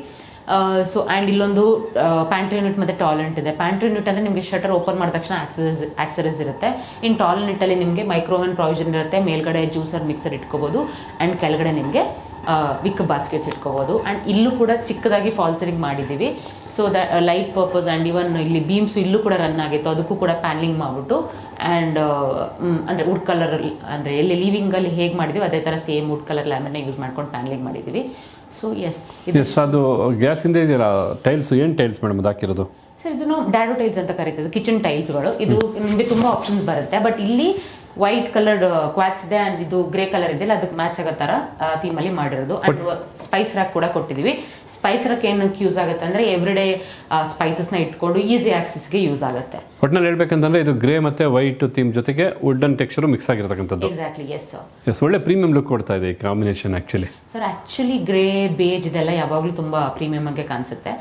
ಸೊ ಆ್ಯಂಡ್ ಇಲ್ಲೊಂದು ಪ್ಯಾಂಟ್ರಿ ಯೂನಿಟ್ ಮತ್ತು ಟಾಯ್ಲೆಟ್ ಇದೆ. ಪ್ಯಾಂಟ್ರಿ ಯೂನಿಟ್ ಅಂದರೆ ನಿಮಗೆ ಶಟರ್ ಓಪನ್ ಮಾಡಿದ ತಕ್ಷಣ ಆಕ್ಸರೀಸ್ ಆಕ್ಸರೀಸ್ ಇರುತ್ತೆ. ಇನ್ನು ಟಾಯ್ಲೆಟಲ್ಲಿ ನಿಮಗೆ ಮೈಕ್ರೋವೇವ್ ಪ್ರಾವಿಷನ್ ಇರುತ್ತೆ. ಮೇಲ್ಗಡೆ ಜ್ಯೂಸರ್ ಮಿಕ್ಸರ್ ಇಟ್ಕೋಬೋದು. ಆ್ಯಂಡ್ ಕೆಳಗಡೆ ನಿಮಗೆ ವಿಕ್ ಬಾಸ್ಕೆಟ್ಸ್ ಇಟ್ಕೋಬೋದು. ಆ್ಯಂಡ್ ಇಲ್ಲೂ ಕೂಡ ಚಿಕ್ಕದಾಗಿ ಫಾಲ್ಸರಿಂಗ್ ಮಾಡಿದ್ದೀವಿ. So the light purpose and even ಇಲ್ಲಿ ಬೀಮ್ಸ್ ಇಲ್ಲೂ ಕೂಡ ರನ್ ಆಗಿತ್ತು. ಅದಕ್ಕೂ ಕೂಡ ಪ್ಯಾನ್ಲಿಂಗ್ ಮಾಡಿಬಿಟ್ಟು. ಆ್ಯಂಡ್ ಅಂದರೆ ವುಡ್ ಕಲರ್ ಅಂದರೆ ಎಲ್ಲಿ ಲೀವಿಂಗಲ್ಲಿ ಹೇಗೆ ಮಾಡಿದ್ದೀವಿ ಅದೇ ಥರ same wood colour laminate use ಮಾಡ್ಕೊಂಡು ಪ್ಯಾನ್ಲಿಂಗ್ ಮಾಡಿದ್ದೀವಿ. ಸೊ ಎಸ್ ಎಸ್ ಅದು ಗ್ಯಾಸಿಂದ ಇದೆಯಲ್ಲ ಟೈಲ್ಸ್ ಏನು ಟೈಲ್ಸ್ ಮೇಡಮ್ ಅದು ಹಾಕಿರೋದು ಸೊ ಸರ್ ಇದನ್ನು ಡ್ಯಾಡೋ ಟೈಲ್ಸ್ ಅಂತ ಕರೀತದೆ ಕಿಚನ್ ಟೈಲ್ಸ್ಗಳು ಇದು ನಿಮಗೆ ತುಂಬ ಆಪ್ಷನ್ಸ್ ಬರುತ್ತೆ. ಬಟ್ ಇಲ್ಲಿ ವೈಟ್ ಕಲರ್ ಕ್ವಾಚ್ ಇದೆ ಅಂಡ್ ಇದು ಗ್ರೇ ಕಲರ್ ಇದೆ ಅದಕ್ಕೆ ಮ್ಯಾಚ್ ಆಗೋ ತರ ಥೀಮ್ ಅಲ್ಲಿ ಮಾಡಿರೋದು. ಅಂಡ್ ಸ್ಪೈಸ್ ರಾಕ್ ಕೂಡ ಕೊಟ್ಟಿದೀವಿ. ಸ್ಪೈಸ್ ರಾಕ್ ಏನಕ್ಕೆ ಯೂಸ್ ಆಗುತ್ತೆ ಅಂದ್ರೆ ಎವ್ರಿ ಡೇ ಸ್ಪೈಸಸ್ನ ಇಟ್ಕೊಂಡು ಈಸಿ ಗೆ ಯೂಸ್ ಆಗುತ್ತೆ. ಒಟ್ನಲ್ಲಿ ಹೇಳ್ಬೇಕಂತಂದ್ರೆ ಇದು ಗ್ರೇ ಮತ್ತೆ ವೈಟ್ ಥೀಮ್ ಜೊತೆಗೆ ವುಡನ್ ಟೆಕ್ಸ್ಚರ್ ಮಿಕ್ಸ್ ಆಗಿರತಕ್ಕಂಥದ್ದು. ಎಕ್ಸಾಕ್ಟ್ಲಿ ಎಸ್ ಎಸ್ ಒಳ್ಳೆ ಪ್ರೀಮಿಯಂ ಲುಕ್ ಕೊಡ್ತಾ ಇದೆ ಈ combination actually sir actually grey beige ಇದೆಲ್ಲ ಯಾವಾಗಲೂ ತುಂಬಾ ಪ್ರೀಮಿಯಂ ಆಗಿ ಕಾಣಿಸುತ್ತೆ.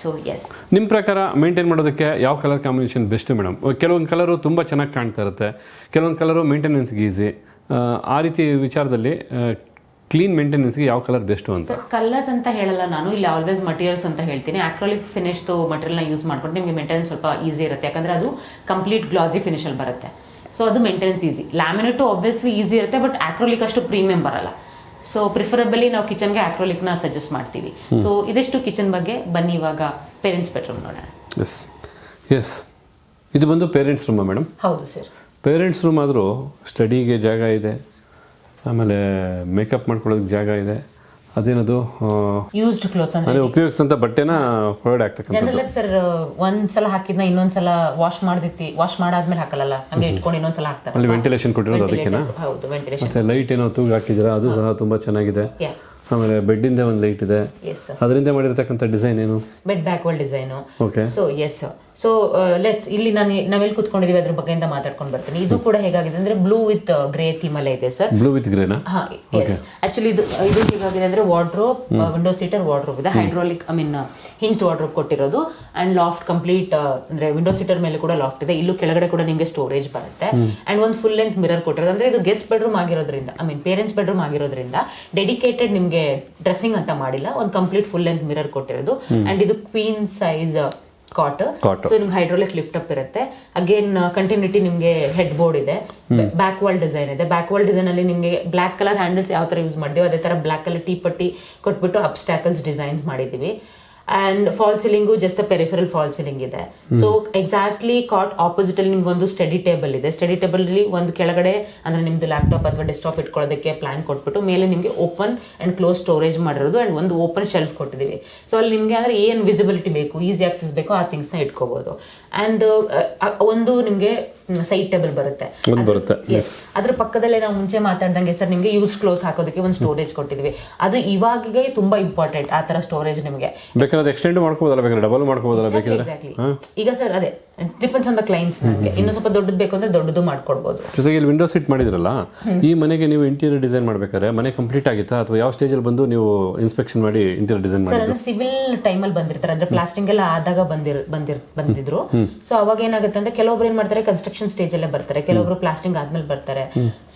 ಸೊ ಎಸ್ ನಿಮ್ಮ ಪ್ರಕಾರ ಮೇಂಟೈನ್ ಮಾಡೋದಕ್ಕೆ ಯಾವ ಕಲರ್ ಕಾಂಬಿನೇಷನ್ ಬೆಸ್ಟ್ ಮೇಡಮ್ ಕೆಲವೊಂದು ಕಲರು ತುಂಬ ಚೆನ್ನಾಗಿ ಕಾಣ್ತಾ ಇರುತ್ತೆ. ಕೆಲವೊಂದು ಕಲರು ಮೇಂಟೆನೆನ್ಸ್ಗೆ ಈಸಿ ಆ ರೀತಿ ವಿಚಾರದಲ್ಲಿ ಕ್ಲೀನ್ ಮೇಂಟೆನೆನ್ಸ್ಗೆ ಯಾವ ಕಲರ್ ಬೆಸ್ಟು ಅಂತ? ಕಲರ್ಸ್ ಅಂತ ಹೇಳಲ್ಲ ನಾನು. ಇಲ್ಲಿ ಆಲ್ವೇಸ್ ಮಟೀರಿಯಲ್ಸ್ ಅಂತ ಹೇಳ್ತೀನಿ. ಆಕ್ರೋಲಿಕ್ ಫಿನಿಶ್ದು ಮಟೀರಿಯಲ್ನ ಯೂಸ್ ಮಾಡ್ಕೊಂಡು ನಿಮಗೆ ಮೇಂಟೆನೆನ್ಸ್ ಸ್ವಲ್ಪ ಈಸಿ ಇರುತ್ತೆ. ಯಾಕಂದ್ರೆ ಅದು ಕಂಪ್ಲೀಟ್ ಗ್ಲಾಸಿ ಫಿನಿಶಲ್ಲಿ ಬರುತ್ತೆ. ಸೊ ಅದು maintenance easy laminate obviously easy ಇರುತ್ತೆ ಬಟ್ ಆಕ್ರೋಲಿಕ್ ಅಷ್ಟು ಪ್ರೀಮಿಯಂ ಬರಲ್ಲ. ಸೊ ಪ್ರಿಫರಬಲಿ ನಾವು ಕಿಚನ್ಗೆ ಆಕ್ರೋಲಿಕ್ನ ಸಜೆಸ್ಟ್ ಮಾಡ್ತೀವಿ. ಸೊ ಇದಿಷ್ಟು ಕಿಚನ್ ಬಗ್ಗೆ ಬನ್ನಿ ಇವಾಗ ಪೇರೆಂಟ್ಸ್ ಬೆಡ್ರೂಮ್ ನೋಡೋಣ. ಎಸ್ ಎಸ್ ಇದು ಬಂದು ಪೇರೆಂಟ್ಸ್ ರೂಮಾ ಮೇಡಮ್ ಹೌದು ಸರ್ ಪೇರೆಂಟ್ಸ್ ರೂಮ್ ಆದರೂ ಸ್ಟಡಿಗೆ ಜಾಗ ಇದೆ. ಆಮೇಲೆ ಮೇಕಪ್ ಮಾಡ್ಕೊಳ್ಳೋದಕ್ಕೆ ಜಾಗ ಇದೆ. ಅದೇನದು? ಯೂಸ್ಡ್ ಕ್ಲೋತ್ಸ್ ಅಂದ್ರೆ ಉಪಯೋಗಿಸಿದಂತ ಬಟ್ಟೆನ ಪ್ರೊವೈಡ್ ಆಗ್ತಕ್ಕಂಥದ್ದು ಜನರಲ್ ಸರ್ ಒಂದ್ಸಲ ಹಾಕಿದ್ನ ಇನ್ನೊಂದ್ಸಲ ವಾಶ್ ಮಾಡ್ದಿತ್ತಿ ವಾಶ್ ಮಾಡಾದ್ಮೇಲೆ ಹಾಕಲ್ಲ ಹಂಗೆ ಇಟ್ಕೊಂಡು ಇನ್ನೊಂದ್ಸಲ ಹಾಕ್ತಾರೆ. ಅಲ್ಲಿ ವೆಂಟಿಲೇಷನ್ ಕೊಟ್ಟಿರೋದು ಅದಕ್ಕೆನಾ? ಹೌದು ವೆಂಟಿಲೇಷನ್ ಮತ್ತೆ ಲೈಟ್ ಏನೋ ತೂಗು ಹಾಕಿದ್ದೀರಾ ಅದು ಸಹ ತುಂಬಾ ಚೆನ್ನಾಗಿದೆ. ಆಮೇಲೆ ಬೆಡ್ಡಿಂದ ಒಂದು ಲೈಟ್ ಇದೆ. ಅದರಿಂದ ಮಾಡಿರ್ತಕ್ಕಂಥ ಡಿಸೈನ್ ಏನು? Bed back wall design okay so yes so let's ಇಲ್ಲಿ ನಾನು ನಾವೆಲ್ಲಿ ಕುತ್ಕೊಂಡಿದೀವಿ ಅದ್ರ ಬಗ್ಗೆಯಿಂದ ಮಾತಾಡ್ಕೊಂಡು ಬರ್ತೀನಿ. ಇದು ಕೂಡ ಹೇಗಾಗಿದೆ ಅಂದ್ರೆ ಬ್ಲೂ ವಿತ್ ಗ್ರೇ ಥೀಮ್ ಅಲ್ಲೇ ಇದೆ ಸರ್. ಬ್ಲೂ ವಿತ್ ಗ್ರೇನಾ ಆಕ್ಚುಲಿ ಇದು ಇದು ಹೇಗಾಗಿದೆ ಅಂದ್ರೆ ವಾರ್ಡ್ರೋಬ್ ವಿಂಡೋ ಸೀಟರ್ ವಾರ್ಡ್ರೋಬ್ ಇದೆ. Hydraulic I mean hinge wardrobe ಕೊಟ್ಟಿರೋದು. ಅಂಡ್ ಲಾಫ್ಟ್ ಕಂಪ್ಲೀಟ್ ಅಂದ್ರೆ ವಿಂಡೋ ಸೀಟರ್ ಮೇಲೆ ಕೂಡ ಲಾಫ್ಟ್ ಇದೆ. ಇಲ್ಲೂ ಕೆಳಗಡೆ ಕೂಡ ನಿಮಗೆ ಸ್ಟೋರೇಜ್ ಬರುತ್ತೆ. ಅಂಡ್ ಒಂದು ಫುಲ್ ಲೆಂತ್ ಮಿರರ್ ಕೊಟ್ಟಿರೋದು. ಅಂದ್ರೆ ಇದು ಗೆಸ್ಟ್ ಬೆಡ್ರೂಮ್ ಆಗಿರೋದ್ರಿಂದ ಐ ಮೀನ್ ಪೇರೆಂಟ್ಸ್ ಬೆಡ್ರೂಮ್ ಆಗಿರೋದ್ರಿಂದ ಡೆಡಿಕೇಟೆಡ್ ನಿಮಗೆ ಡ್ರೆಸ್ಸಿಂಗ್ ಅಂತ ಮಾಡಿಲ್ಲ. ಒಂದು ಕಂಪ್ಲೀಟ್ ಫುಲ್ ಲೆಂತ್ ಮಿರರ್ ಕೊಟ್ಟಿರೋದು. ಅಂಡ್ ಇದು ಕ್ವೀನ್ ಸೈಜ್ ಕಾಟ್ ಸೊ ನಿಮ್ಗೆ ಹೈಡ್ರೋಲಿಕ್ ಲಿಫ್ಟ್ ಅಪ್ ಇರುತ್ತೆ. ಅಗೇನ್ ಕಂಟಿನ್ಯೂಟಿ ನಿಮಗೆ ಹೆಡ್ ಬೋರ್ಡ್ ಇದೆ ಬ್ಯಾಕ್ ವಾಲ್ ಡಿಸೈನ್ ಇದೆ. ಬ್ಯಾಕ್ ವಾಲ್ ಡಿಸೈನ್ ಅಲ್ಲಿ ನಿಮಗೆ ಬ್ಲಾಕ್ ಕಲರ್ ಹ್ಯಾಂಡಲ್ಸ್ ಯಾವ ತರ ಯೂಸ್ ಮಾಡಿದೀವಿ ಅದೇ ತರ ಬ್ಲಾಕ್ ಕಲರ್ ಟೀ ಪಟ್ಟಿ ಕೊಟ್ಬಿಟ್ಟು ಅಬ್ಸ್ಟ್ಯಾಕಲ್ಸ್ ಡಿಸೈನ್ಸ್ ಮಾಡಿದೀವಿ and fall ceiling just peripheral fall ceiling ಇದೆ. ಸೊ ಎಕ್ಸಾಕ್ಟ್ಲಿ ಕಾಟ್ ಆಪೋಸಿಟ್ ಅಲ್ಲಿ ನಿಮ್ಗೊಂದು ಸ್ಟಡಿ ಟೇಬಲ್ ಇದೆ. ಸ್ಟಡಿ ಟೇಬಲ್ ಅಲ್ಲಿ ಒಂದು ಕೆಳಗಡೆ ಅಂದ್ರೆ ನಿಮ್ದು ಲ್ಯಾಪ್ಟಾಪ್ ಅಥವಾ ಡೆಸ್ಕ್ಟಾಪ್ ಇಟ್ಕೊಳ್ಳೋದಕ್ಕೆ ಪ್ಲಾನ್ ಕೊಟ್ಬಿಟ್ಟು ಮೇಲೆ ನಿಮಗೆ ಓಪನ್ ಅಂಡ್ ಕ್ಲೋಸ್ ಸ್ಟೋರೇಜ್ ಮಾಡಿರೋದು ಅಂಡ್ ಒಂದು ಓಪನ್ ಶೆಲ್ಫ್ ಕೊಟ್ಟಿದ್ದೀವಿ. ಸೊ ಅಲ್ಲಿ ನಿಮಗೆ ಅಂದ್ರೆ ಏನ್ ವಿಸಿಬಿಲಿಟಿ ಬೇಕು ಈಸಿ ಆಕ್ಸೆಸ್ ಬೇಕು ಆ ಥಿಂಗ್ಸ್ನ ಇಟ್ಕೋಬಹುದು ಅಂಡ್ ಒಂದು ನಿಮಗೆ ಸೈಡ್ ಟೇಬಲ್ ಬರುತ್ತೆ. ಬರುತ್ತೆ. ಅದ್ರ ಪಕ್ಕದಲ್ಲೇ ನಾವು ಮುಂಚೆ ಮಾತಾಡ್ದಂಗೆ ಸರ್ ನಿಮಗೆ ಯೂಸ್ ಕ್ಲೋತ್ ಹಾಕೋದಕ್ಕೆ ಒಂದು ಸ್ಟೋರೇಜ್ ಕೊಟ್ಟಿದ್ವಿ. ಅದು ಇವಾಗಿಗೆ ತುಂಬಾ ಇಂಪಾರ್ಟೆಂಟ್ ಆ ತರ ಸ್ಟೋರೇಜ್ ನಿಮಗೆ. ಬೇಕಾದ್ರೆ ಎಕ್ಸ್ಟೆಂಡ್ ಮಾಡ್ಕೋಬೋದಲ್ಲ ಬೇಕಾದ್ರೆ ಡಬಲ್ ಮಾಡ್ಕೋಬೋದಲ್ಲ ಬೇಕಿದ್ರೆ? ಈಗ ಸರ್ ಅದೇ ಡಿಪೆಂಡ್ಸ್ ಆನ್ ದ ಕ್ಲೈಂಟ್ಸ್ ನಮಗೆ. ಇನ್ನು ಸ್ವಲ್ಪ ದೊಡ್ಡದು ಬೇಕು ಅಂದ್ರೆ ದೊಡ್ಡದು ಮಾಡ್ಕೊಡ್ಬೋದು. ಜೊತೆಗೆ ಇಲ್ಲಿ ವಿಂಡೋ ಸೀಟ್ ಮಾಡಿದ್ರಲ್ಲ ಈ ಮನೆಗೆ ನೀವು ಇಂಟೀರಿಯರ್ ಡಿಸೈನ್ ಮಾಡ್ಬೇಕಾದ್ರೆ ಮನೆ ಕಂಪ್ಲೀಟ್ ಆಗಿತ್ತಾ? ಅಥವಾ ಯಾವ ಸ್ಟೇಜಲ್ಲಿ ಬಂದು ನೀವು ಇನ್ಸ್ಪೆಕ್ಷನ್ ಮಾಡಿ ಇಂಟೀರಿಯರ್ ಡಿಸೈನ್ ಮಾಡಿ ಸಿವಿಲ್ ಟೈಮಲ್ಲಿ ಬಂದಿರ್ತಾರೆ. ಅಂದ್ರೆ ಪ್ಲಾಸ್ಟಿಂಗ್ ಎಲ್ಲ ಆದಾಗ ಬಂದಿರ್ ಬಂದಿರ್ ಬಂದಿದ್ರು. ಸೊ ಅವಾಗ ಏನಾಗುತ್ತೆ ಅಂದ್ರೆ ಕೆಲವೊಬ್ರು ಏನ್ ಮಾಡ್ತಾರೆ ಕನ್ಸ್ಟ್ರಕ್ಷನ್ ಸ್ಟೇಜ್ ಅಲ್ಲೇ ಬರ್ತಾರೆ. ಕೆಲವೊಬ್ರು ಪ್ಲಾಸ್ಟಿಂಗ್ ಆದ್ಮೇಲೆ ಬರ್ತಾರೆ.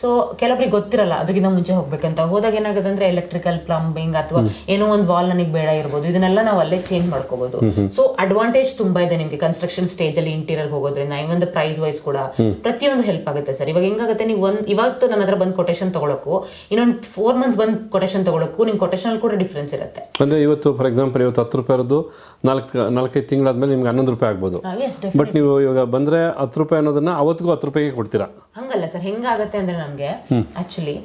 ಸೊ ಕೆಲವೊಬ್ರಿಗೆ ಗೊತ್ತಿರಲ್ಲ ಅದಕ್ಕಿಂತ ಮುಂಚೆ ಹೋಗ್ಬೇಕಂತ. ಹೋದಾಗ ಏನಾಗುತ್ತೆ ಅಂದ್ರೆ ಎಲೆಕ್ಟ್ರಿಕಲ್ ಪ್ಲಂಬಿಂಗ್ ಅಥವಾ ಏನೋ ಒಂದು ವಾಲ್ ನನಗೆ ಬೇಡ ಇರ್ಬೋದು. ಇದನ್ನೆಲ್ಲ ನಾವು ಅಲ್ಲೇ ಚೇಂಜ್ ಮಾಡ್ಕೋಬಹುದು ಸೊ ಅಡ್ವಾಂಟೇಜ್ ತುಂಬಾ ಇದೆ ನಿಮ್ಗೆ ಕನ್ಸ್ಟ್ರಕ್ಷನ್ ಸ್ಟೇಜ್ ಅಲ್ಲಿ ಇಂಟೀರಿಯರ್ ಹೋಗೋದ್ರಿಂದ. ಒಂದು ಪ್ರೈಸ್ ವೈಸ್ ಕೂಡ ಪ್ರತಿಯೊಂದು ಹೆಲ್ಪ್ ಆಗುತ್ತೆ ಸರ್. ಇವಾಗ ಹೆಂಗಾಗುತ್ತೆ ನೀವು ಒಂದ್ ಇವತ್ತು ನನ್ನ ಹತ್ರ ಬಂದು ಕೊಟೇಶನ್ ತಗೊಳಕ್ಕೂ ಇನ್ನೊಂದು ಫೋರ್ ಮಂತ್ಸ್ ಬಂದ್ ಕೊಟೇಶನ್ ತಗೊಳಕ್ಕೂ ನಿಮ್ ಕೊಟೇಶನ್ ಕೂಡ ಡಿಫ್ರೆನ್ಸ್ ಇರುತ್ತೆ. ಅಂದ್ರೆ ಇವತ್ತು ಫಾರ್ ಎಕ್ಸಾಂಪಲ್ ಇವತ್ತು ಹತ್ತು ರೂಪಾಯಿ ನಾಲ್ಕು ನಾಲ್ಕೈದು ತಿಂಗಳಾದ್ಮೇಲೆ ನಿಮ್ಗೆ ಹನ್ನೊಂದು ರೂಪಾಯಿ ಆಗ್ಬೋದು. ಬಟ್ ನೀವು ಇವಾಗ ಬಂದ್ರೆ ಹತ್ತು ರೂಪಾಯಿ ಅನ್ನೋದನ್ನ ಅವತ್ತಿಗೂ ಹತ್ತು ರೂಪಾಯಿಗೆ ಕೊಡ್ತೀರಾ? ಹಂಗಲ್ಲ ಸರ್ ಹೆಂಗಾಗತ್ತೆ ಅಂದ್ರೆ ನಮ್ಗೆ ಆಕ್ಚುಲಿ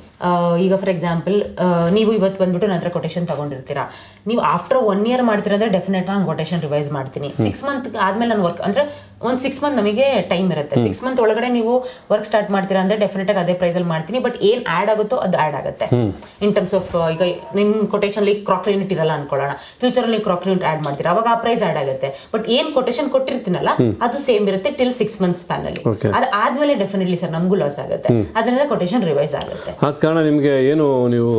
ಈಗ ಫಾರ್ ಎಕ್ಸಾಂಪಲ್ ನೀವು ಇವತ್ತು ಬಂದ್ಬಿಟ್ಟು ನನ್ನ ಹತ್ರ ಕೊಟೇಶನ್ ತಗೊಂಡಿರ್ತೀರಾ. ನೀವು ಆಫ್ಟರ್ ಒನ್ ಇಯರ್ ಮಾಡ್ತೀರಾ ಅಂದ್ರೆ ಡೆಫಿನೆಟ್ ನಾನು ಕೊಟೇಶನ್ ರಿವೈಸ್ ಮಾಡ್ತೀನಿ ಸಿಕ್ಸ್ ಮಂತ್ ಆದ್ಮೇಲೆ ನಾನು ವರ್ಕ್ ಅಂದ್ರೆ ಒಂದು ಸಿಕ್ಸ್ ಮಂತ್ ನಮಗೆ ಟೈಮ್ ಇರುತ್ತೆ. ಸಿಕ್ಸ್ ಮಂತ್ ಒಳಗಡೆ ನೀವು ವರ್ಕ್ ಸ್ಟಾರ್ಟ್ ಮಾಡ್ತೀರಾ ಅಂದ್ರೆ ಡೆಫಿನೆಟ್ ಆಗಿ ಅದೇ ಪ್ರೈಸ್ ಅಲ್ಲಿ ಮಾಡ್ತೀನಿ. ಬಟ್ ಏನ್ ಆಡ್ ಆಗುತ್ತೋ ಅದು ಆಡ್ ಆಗುತ್ತೆ. ಇನ್ ಟರ್ಮ್ಸ್ ಆಫ್ ಈಗ ನಿಮ್ ಕೊಟೇಶನ್ ಅಲ್ಲಿ ಕ್ರಾಕ್ರಿ ಯೂನಿಟ್ ಇರಲ್ಲ ಅನ್ಕೊಳ್ಳೋಣ. ಫ್ಯೂಚರ್ ಅಲ್ಲಿ ಕ್ರಾಕ್ರಿ ಯೂನಿಟ್ ಆಡ್ ಮಾಡ್ತೀರಾ? ಅವಾಗ ಆ ಪ್ರೈಸ್ ಆಡ್ ಆಗುತ್ತೆ. ಬಟ್ ಏನ್ ಕೊಟೇಶನ್ ಕೊಟ್ಟಿರ್ತೀನಲ್ಲ ಅದು ಸೇಮ್ ಇರುತ್ತೆ ಟಿಲ್ ಸಿಕ್ಸ್ ಮಂತ್ಸ್ ಸ್ಪ್ಯಾನ್ ಅಲ್ಲಿ ಅದು ಆದ್ಮೇಲೆ ಡೆಫಿನೆಟ್ಲಿ ಸರ್ ನಮಗೂ ಲಾಸ್ ಆಗುತ್ತೆ. ಅದರಿಂದ ಕೊಟೇಶನ್ ರಿವೈಸ್ ಆಗುತ್ತೆ. ಆದ ಕಾರಣ ನಿಮಗೆ ಏನು ನೀವು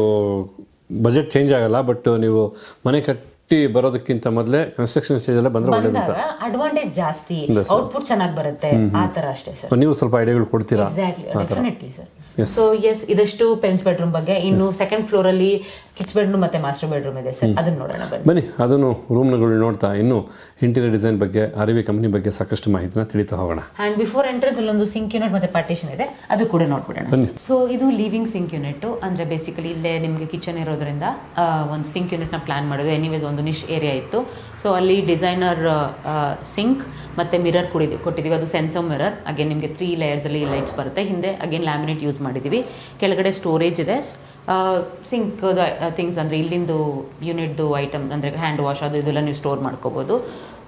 ಬಜೆಟ್ ಚೇಂಜ್ ಆಗಲ್ಲ ಬಟ್ ನೀವು ಮನೆ ಕಟ್ಟಿ ಬರೋದಕ್ಕಿಂತ ಮೊದಲೇ ಕನ್ಸ್ಟ್ರಕ್ಷನ್ ಸ್ಟೇಜಲ್ಲೇ ಬಂದ್ರೆ ಒಳ್ಳೇದು ಬಂದಾಗ ಅಡ್ವಾಂಟೇಜ್ ಜಾಸ್ತಿ ಔಟ್ಪುಟ್ ಚೆನ್ನಾಗಿ ಬರುತ್ತೆ ಆ ತರ ಅಷ್ಟೇ ಸರ್ ನೀವು ಸ್ವಲ್ಪ ಐಡಿಯಾಗಳು ಕೊಡ್ತೀರಾ? Exactly definitely sir so yes ಇದಷ್ಟು ಪೆನ್ಸ್ ಬೆಡ್ರೂಮ್ ಬಗ್ಗೆ. ಇನ್ನು ಸೆಕೆಂಡ್ ಫ್ಲೋರ್ ಕಿಚ್ ಬೆಡ್ರೂಮ್ ಮತ್ತೆ ಮಾಸ್ಟರ್ ಬೆಡ್ರೂಮ್ ಇದೆ ಸರ್. ಅದನ್ನ ನೋಡೋಣ ಬನ್ನಿ. ಬನ್ನಿ ಅದನ್ನು ರೂಮ್ಗಳು ನೋಡ್ತಾ ಇನ್ನು ಇಂಟೀರಿಯರ್ ಡಿಸೈನ್ ಬಗ್ಗೆ ಅರಿವಿ ಕಂಪನಿ ಬಗ್ಗೆ ಸಾಕಷ್ಟು ಮಾಹಿತಿನ ತಿಳಿತಾ ಹೋಗೋಣ. ಅಂಡ್ ಬಿಫೋರ್ ಎಂಟ್ರೆನ್ಸ್ ಅಲ್ಲಿ ಒಂದು ಸಿಂಕ್ ಯೂನಿಟ್ ಮತ್ತೆ ಪಾರ್ಟಿಷನ್ ಇದೆ ಅದು ಕೂಡ ನೋಡ್ಬಿಡೋಣ ಸೊ ಇದು ಲಿವಿಂಗ್ ಸಿಂಕ್ ಯೂನಿಟ್ ಅಂದ್ರೆ ಬೇಸಿಕಲಿ ಇಲ್ಲೇ ನಿಮಗೆ ಕಿಚನ್ ಇರೋದ್ರಿಂದ ಒಂದು ಸಿಂಕ್ ಯೂನಿಟ್ನ ಪ್ಲಾನ್ ಮಾಡೋದು. ಎನಿವೇಸ್ ಒಂದು ನಿಶ್ ಏರಿಯಾ ಇತ್ತು. ಸೊ ಅಲ್ಲಿ ಡಿಸೈನರ್ ಸಿಂಕ್ ಮತ್ತೆ ಮಿರರ್ ಕೊಡಿದ್ವಿ ಕೊಟ್ಟಿದ್ದೀವಿ ಅದು ಸೆನ್ಸರ್ ಮಿರರ್ ಅಗೇನ್ ನಿಮಗೆ ತ್ರೀ ಲೇಯರ್ಸ್ ಅಲ್ಲಿ ಲೈಟ್ಸ್ ಬರುತ್ತೆ. ಹಿಂದೆ ಅಗೇನ್ ಲ್ಯಾಮಿನೇಟ್ ಯೂಸ್ ಮಾಡಿದ್ದೀವಿ. ಕೆಳಗಡೆ ಸ್ಟೋರೇಜ್ ಇದೆ. ಸಿಂಕ್ ಥಿಂಗ್ಸ್ ಅಂದರೆ ಇಲ್ಲಿಂದು ಯೂನಿಟ್ದು ಐಟಮ್ ಅಂದರೆ ಹ್ಯಾಂಡ್ ವಾಶ್ ಅದು ಇದೆಲ್ಲ ನೀವು ಸ್ಟೋರ್ ಮಾಡ್ಕೋಬೋದು.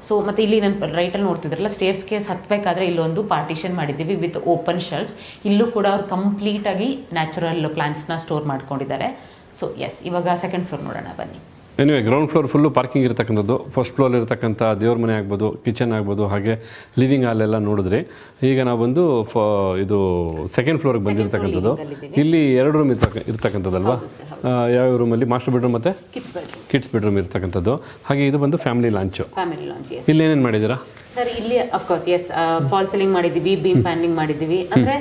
ಸೊ ಮತ್ತು ಇಲ್ಲಿ ನಾನು ರೈಟಲ್ಲಿ ನೋಡ್ತಿದ್ರಲ್ಲ ಸ್ಟೇರ್ಸ್ ಕೇಸ್ ಹತ್ತಬೇಕಾದ್ರೆ ಇಲ್ಲೊಂದು ಪಾರ್ಟಿಷನ್ ಮಾಡಿದ್ದೀವಿ ವಿತ್ ಓಪನ್ ಶೆಲ್ಫ್ಸ್ ಇಲ್ಲೂ ಕೂಡ ಅವ್ರು ಕಂಪ್ಲೀಟಾಗಿ ನ್ಯಾಚುರಲ್ ಪ್ಲಾಂಟ್ಸ್ನ ಸ್ಟೋರ್ ಮಾಡ್ಕೊಂಡಿದ್ದಾರೆ. ಸೊ ಎಸ್ ಇವಾಗ ಸೆಕೆಂಡ್ ಫ್ಲೋರ್ ನೋಡೋಣ ಬನ್ನಿ. Anyway ground floor full parking ಇರತಕ್ಕಂಥದ್ದು. ಫಸ್ಟ್ ಫ್ಲೋರ್ ಇರತಕ್ಕಂಥ ದೇವ್ರ ಮನೆ ಆಗ್ಬೋದು ಕಿಚನ್ ಆಗ್ಬೋದು ಹಾಗೆ ಲಿವಿಂಗ್ ಹಾಲ್ ಎಲ್ಲ ನೋಡಿದ್ರಿ. ಈಗ ನಾವು ಬಂದು ಫ ಇದು ಸೆಕೆಂಡ್ ಫ್ಲೋರ್ಗೆ ಬಂದಿರತಕ್ಕಂಥದ್ದು. ಇಲ್ಲಿ ಎರಡು ರೂಮ್ ಇರ್ತಕ್ಕ ಇರ್ತಕ್ಕಂಥದ್ದಲ್ವಾ? ಯಾವ ರೂಮಲ್ಲಿ ಮಾಸ್ಟರ್ ಬೆಡ್ರೂಮ್ ಮತ್ತು? ಕಿಡ್ಸ್ ಬೆಡ್ರೂಮ್ ಇರತಕ್ಕಂಥದ್ದು. ಹಾಗೆ ಇದು ಬಂದು ಫ್ಯಾಮಿಲಿ ಲಾಂಚು ಫ್ಯಾಮಿಲಿ ಲಾಂಚ್ ಇಲ್ಲಿ ಏನೇನು ಮಾಡಿದ್ದೀರಾ? ಸರ್ ಇಲ್ಲಿ of course yes fall ceiling ಮಾಡಿದ್ದೀವಿ ಬೀಮ್ ಪ್ಯಾನಿಂಗ್ ಮಾಡಿದ್ದೀವಿ. ಅಂದ್ರೆ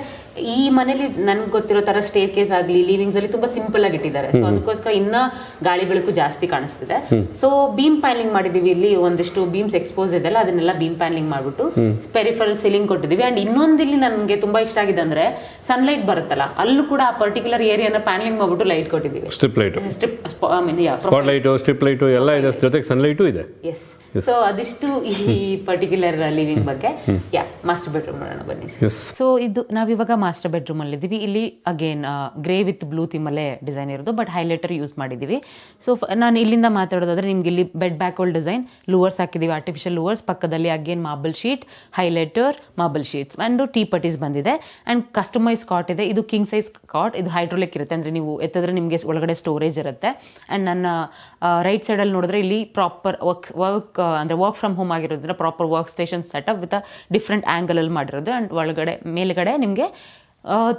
ಈ ಮನೇಲಿ ನನ್ಗೆ ಗೊತ್ತಿರೋ ತರ ಸ್ಟೇರ್ ಕೇಸ್ ಆಗಲಿ ಲಿವಿಂಗ್ಸ್ ಅಲ್ಲಿ ತುಂಬಾ ಸಿಂಪಲ್ ಆಗಿ ಇಟ್ಟಿದ್ದಾರೆ. ಸೊ ಅದಕ್ಕೋಸ್ಕರ ಇನ್ನ ಗಾಳಿ ಬೆಳಕು ಜಾಸ್ತಿ ಕಾಣಿಸ್ತಿದೆ. ಸೊ ಬೀಮ್ ಪ್ಯಾನಿಂಗ್ ಮಾಡಿದೀವಿ ಇಲ್ಲಿ. ಒಂದಿಷ್ಟು ಬೀಮ್ಸ್ ಎಕ್ಸ್ಪೋಸ್ ಇದೆಲ್ಲ ಅದನ್ನೆಲ್ಲ ಬೀಮ್ ಪ್ಯಾನಿಂಗ್ ಮಾಡ್ಬಿಟ್ಟು ಪೆರಿಫರಲ್ ಸೀಲಿಂಗ್ ಕೊಟ್ಟಿದೀವಿ. ಅಂಡ್ ಇನ್ನೊಂದು ಇಲ್ಲಿ ನನಗೆ ತುಂಬಾ ಇಷ್ಟ ಆಗಿದೆ ಅಂದ್ರೆ ಸನ್ಲೈಟ್ ಬರುತ್ತಲ್ಲ ಅಲ್ಲೂ ಕೂಡ ಆ ಪರ್ಟಿಕ್ಯುಲರ್ ಏರಿಯಾನ ಪ್ಯಾನಿಂಗ್ ಮಾಡ್ಬಿಟ್ಟು light ಕೊಟ್ಟಿದೀವಿ. Strip light strip I mean yeah spot light strip light ಎಲ್ಲ ಇದೆ. ಜೊತೆಗೆ ಸನ್ಲೈಟು ಇದೆ. ಎಸ್ ಸೊ ಅದಿಷ್ಟು ಈ ಪರ್ಟಿಕ್ಯುಲರ್ ಲಿವಿಂಗ್ ಬಗ್ಗೆ. ಯಾ ಮಾಸ್ಟರ್ ಬೆಡ್ರೂಮ್ ನೋಡೋಣ ಬನ್ನಿ. ಸೊ ಇದು ನಾವಿವಾಗ ಮಾಸ್ಟರ್ ಬೆಡ್ರೂಮ್ ಅಲ್ಲಿ ಇದೀವಿ ಇಲ್ಲಿ ಅಗೇನ್ ಗ್ರೇ ವಿತ್ ಬ್ಲೂ ಥೀಮಲ್ಲೇ ಡಿಸೈನ್ ಇರೋದು ಬಟ್ ಹೈಲೈಟರ್ ಯೂಸ್ ಮಾಡಿದ್ದೀವಿ. ಸೊ ನಾನು ಇಲ್ಲಿಂದ ಮಾತಾಡೋದಾದ್ರೆ ನಿಮ್ಗೆ ಇಲ್ಲಿ bed back hole design louvers ಹಾಕಿದ್ದೀವಿ ಆರ್ಟಿಫಿಷಿಯಲ್ ಲೂವರ್ಸ್ ಪಕ್ಕದಲ್ಲಿ again marble sheet highlighter marble sheets and T ಪಟೀಸ್ ಬಂದಿದೆ. ಆ್ಯಂಡ್ ಕಸ್ಟಮೈಸ್ ಕಾಟ್ ಇದೆ. ಇದು ಕಿಂಗ್ ಸೈಜ್ ಕಾಟ್ ಇದು ಹೈಡ್ರೋಲಿಕ್ ಇರುತ್ತೆ. ಅಂದರೆ ನೀವು ಎತ್ತಿದ್ರೆ ನಿಮಗೆ ಒಳಗಡೆ ಸ್ಟೋರೇಜ್ ಇರುತ್ತೆ. ಆ್ಯಂಡ್ ನನ್ನ ರೈಟ್ ಸೈಡಲ್ಲಿ ನೋಡಿದ್ರೆ ಇಲ್ಲಿ ಪ್ರಾಪರ್ ವರ್ಕ್ ವರ್ಕ್ ಅಂದರೆ ವರ್ಕ್ ಫ್ರಮ್ ಹೋಮ್ ಆಗಿರೋದ್ರಿಂದ proper work station setup with different ಆ್ಯಂಗಲಲ್ಲಿ ಮಾಡಿರೋದು. ಆ್ಯಂಡ್ ಒಳಗಡೆ, ಮೇಲ್ಗಡೆ ನಿಮಗೆ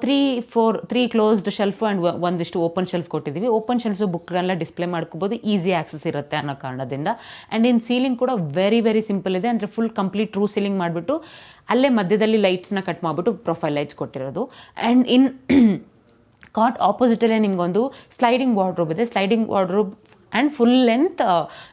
three four three closed shelf and ಒಂದಿಷ್ಟು ಓಪನ್ ಶೆಲ್ಫ್ ಕೊಟ್ಟಿದ್ದೀವಿ. ಓಪನ್ ಶೆಲ್ಫ್ಸು ಬುಕ್ಗಳನ್ನ ಡಿಸ್ಪ್ಲೇ ಮಾಡ್ಕೋಬೋದು. ಈಸಿ ಆ್ಯಕ್ಸಸ್ ಇರುತ್ತೆ ಅನ್ನೋ ಕಾರಣದಿಂದ. ಆ್ಯಂಡ್ ಇನ್ ಸೀಲಿಂಗ್ ಕೂಡ ವೆರಿ ವೆರಿ ಸಿಂಪಲ್ ಇದೆ. ಅಂದರೆ ಫುಲ್ ಕಂಪ್ಲೀಟ್ ಟ್ರೂ ಸೀಲಿಂಗ್ ಮಾಡಿಬಿಟ್ಟು ಅಲ್ಲೇ ಮಧ್ಯದಲ್ಲಿ ಲೈಟ್ಸ್ನ ಕಟ್ ಮಾಡಿಬಿಟ್ಟು ಪ್ರೊಫೈಲ್ ಲೈಟ್ಸ್ ಕೊಟ್ಟಿರೋದು. ಆ್ಯಂಡ್ ಇನ್ ಕಾಟ್ ಆಪೋಸಿಟಲ್ಲೇ ನಿಮಗೊಂದು ಸ್ಲೈಡಿಂಗ್ ವಾರ್ಡ್ರೋಬ್ ಇದೆ. Sliding wardrobe and full length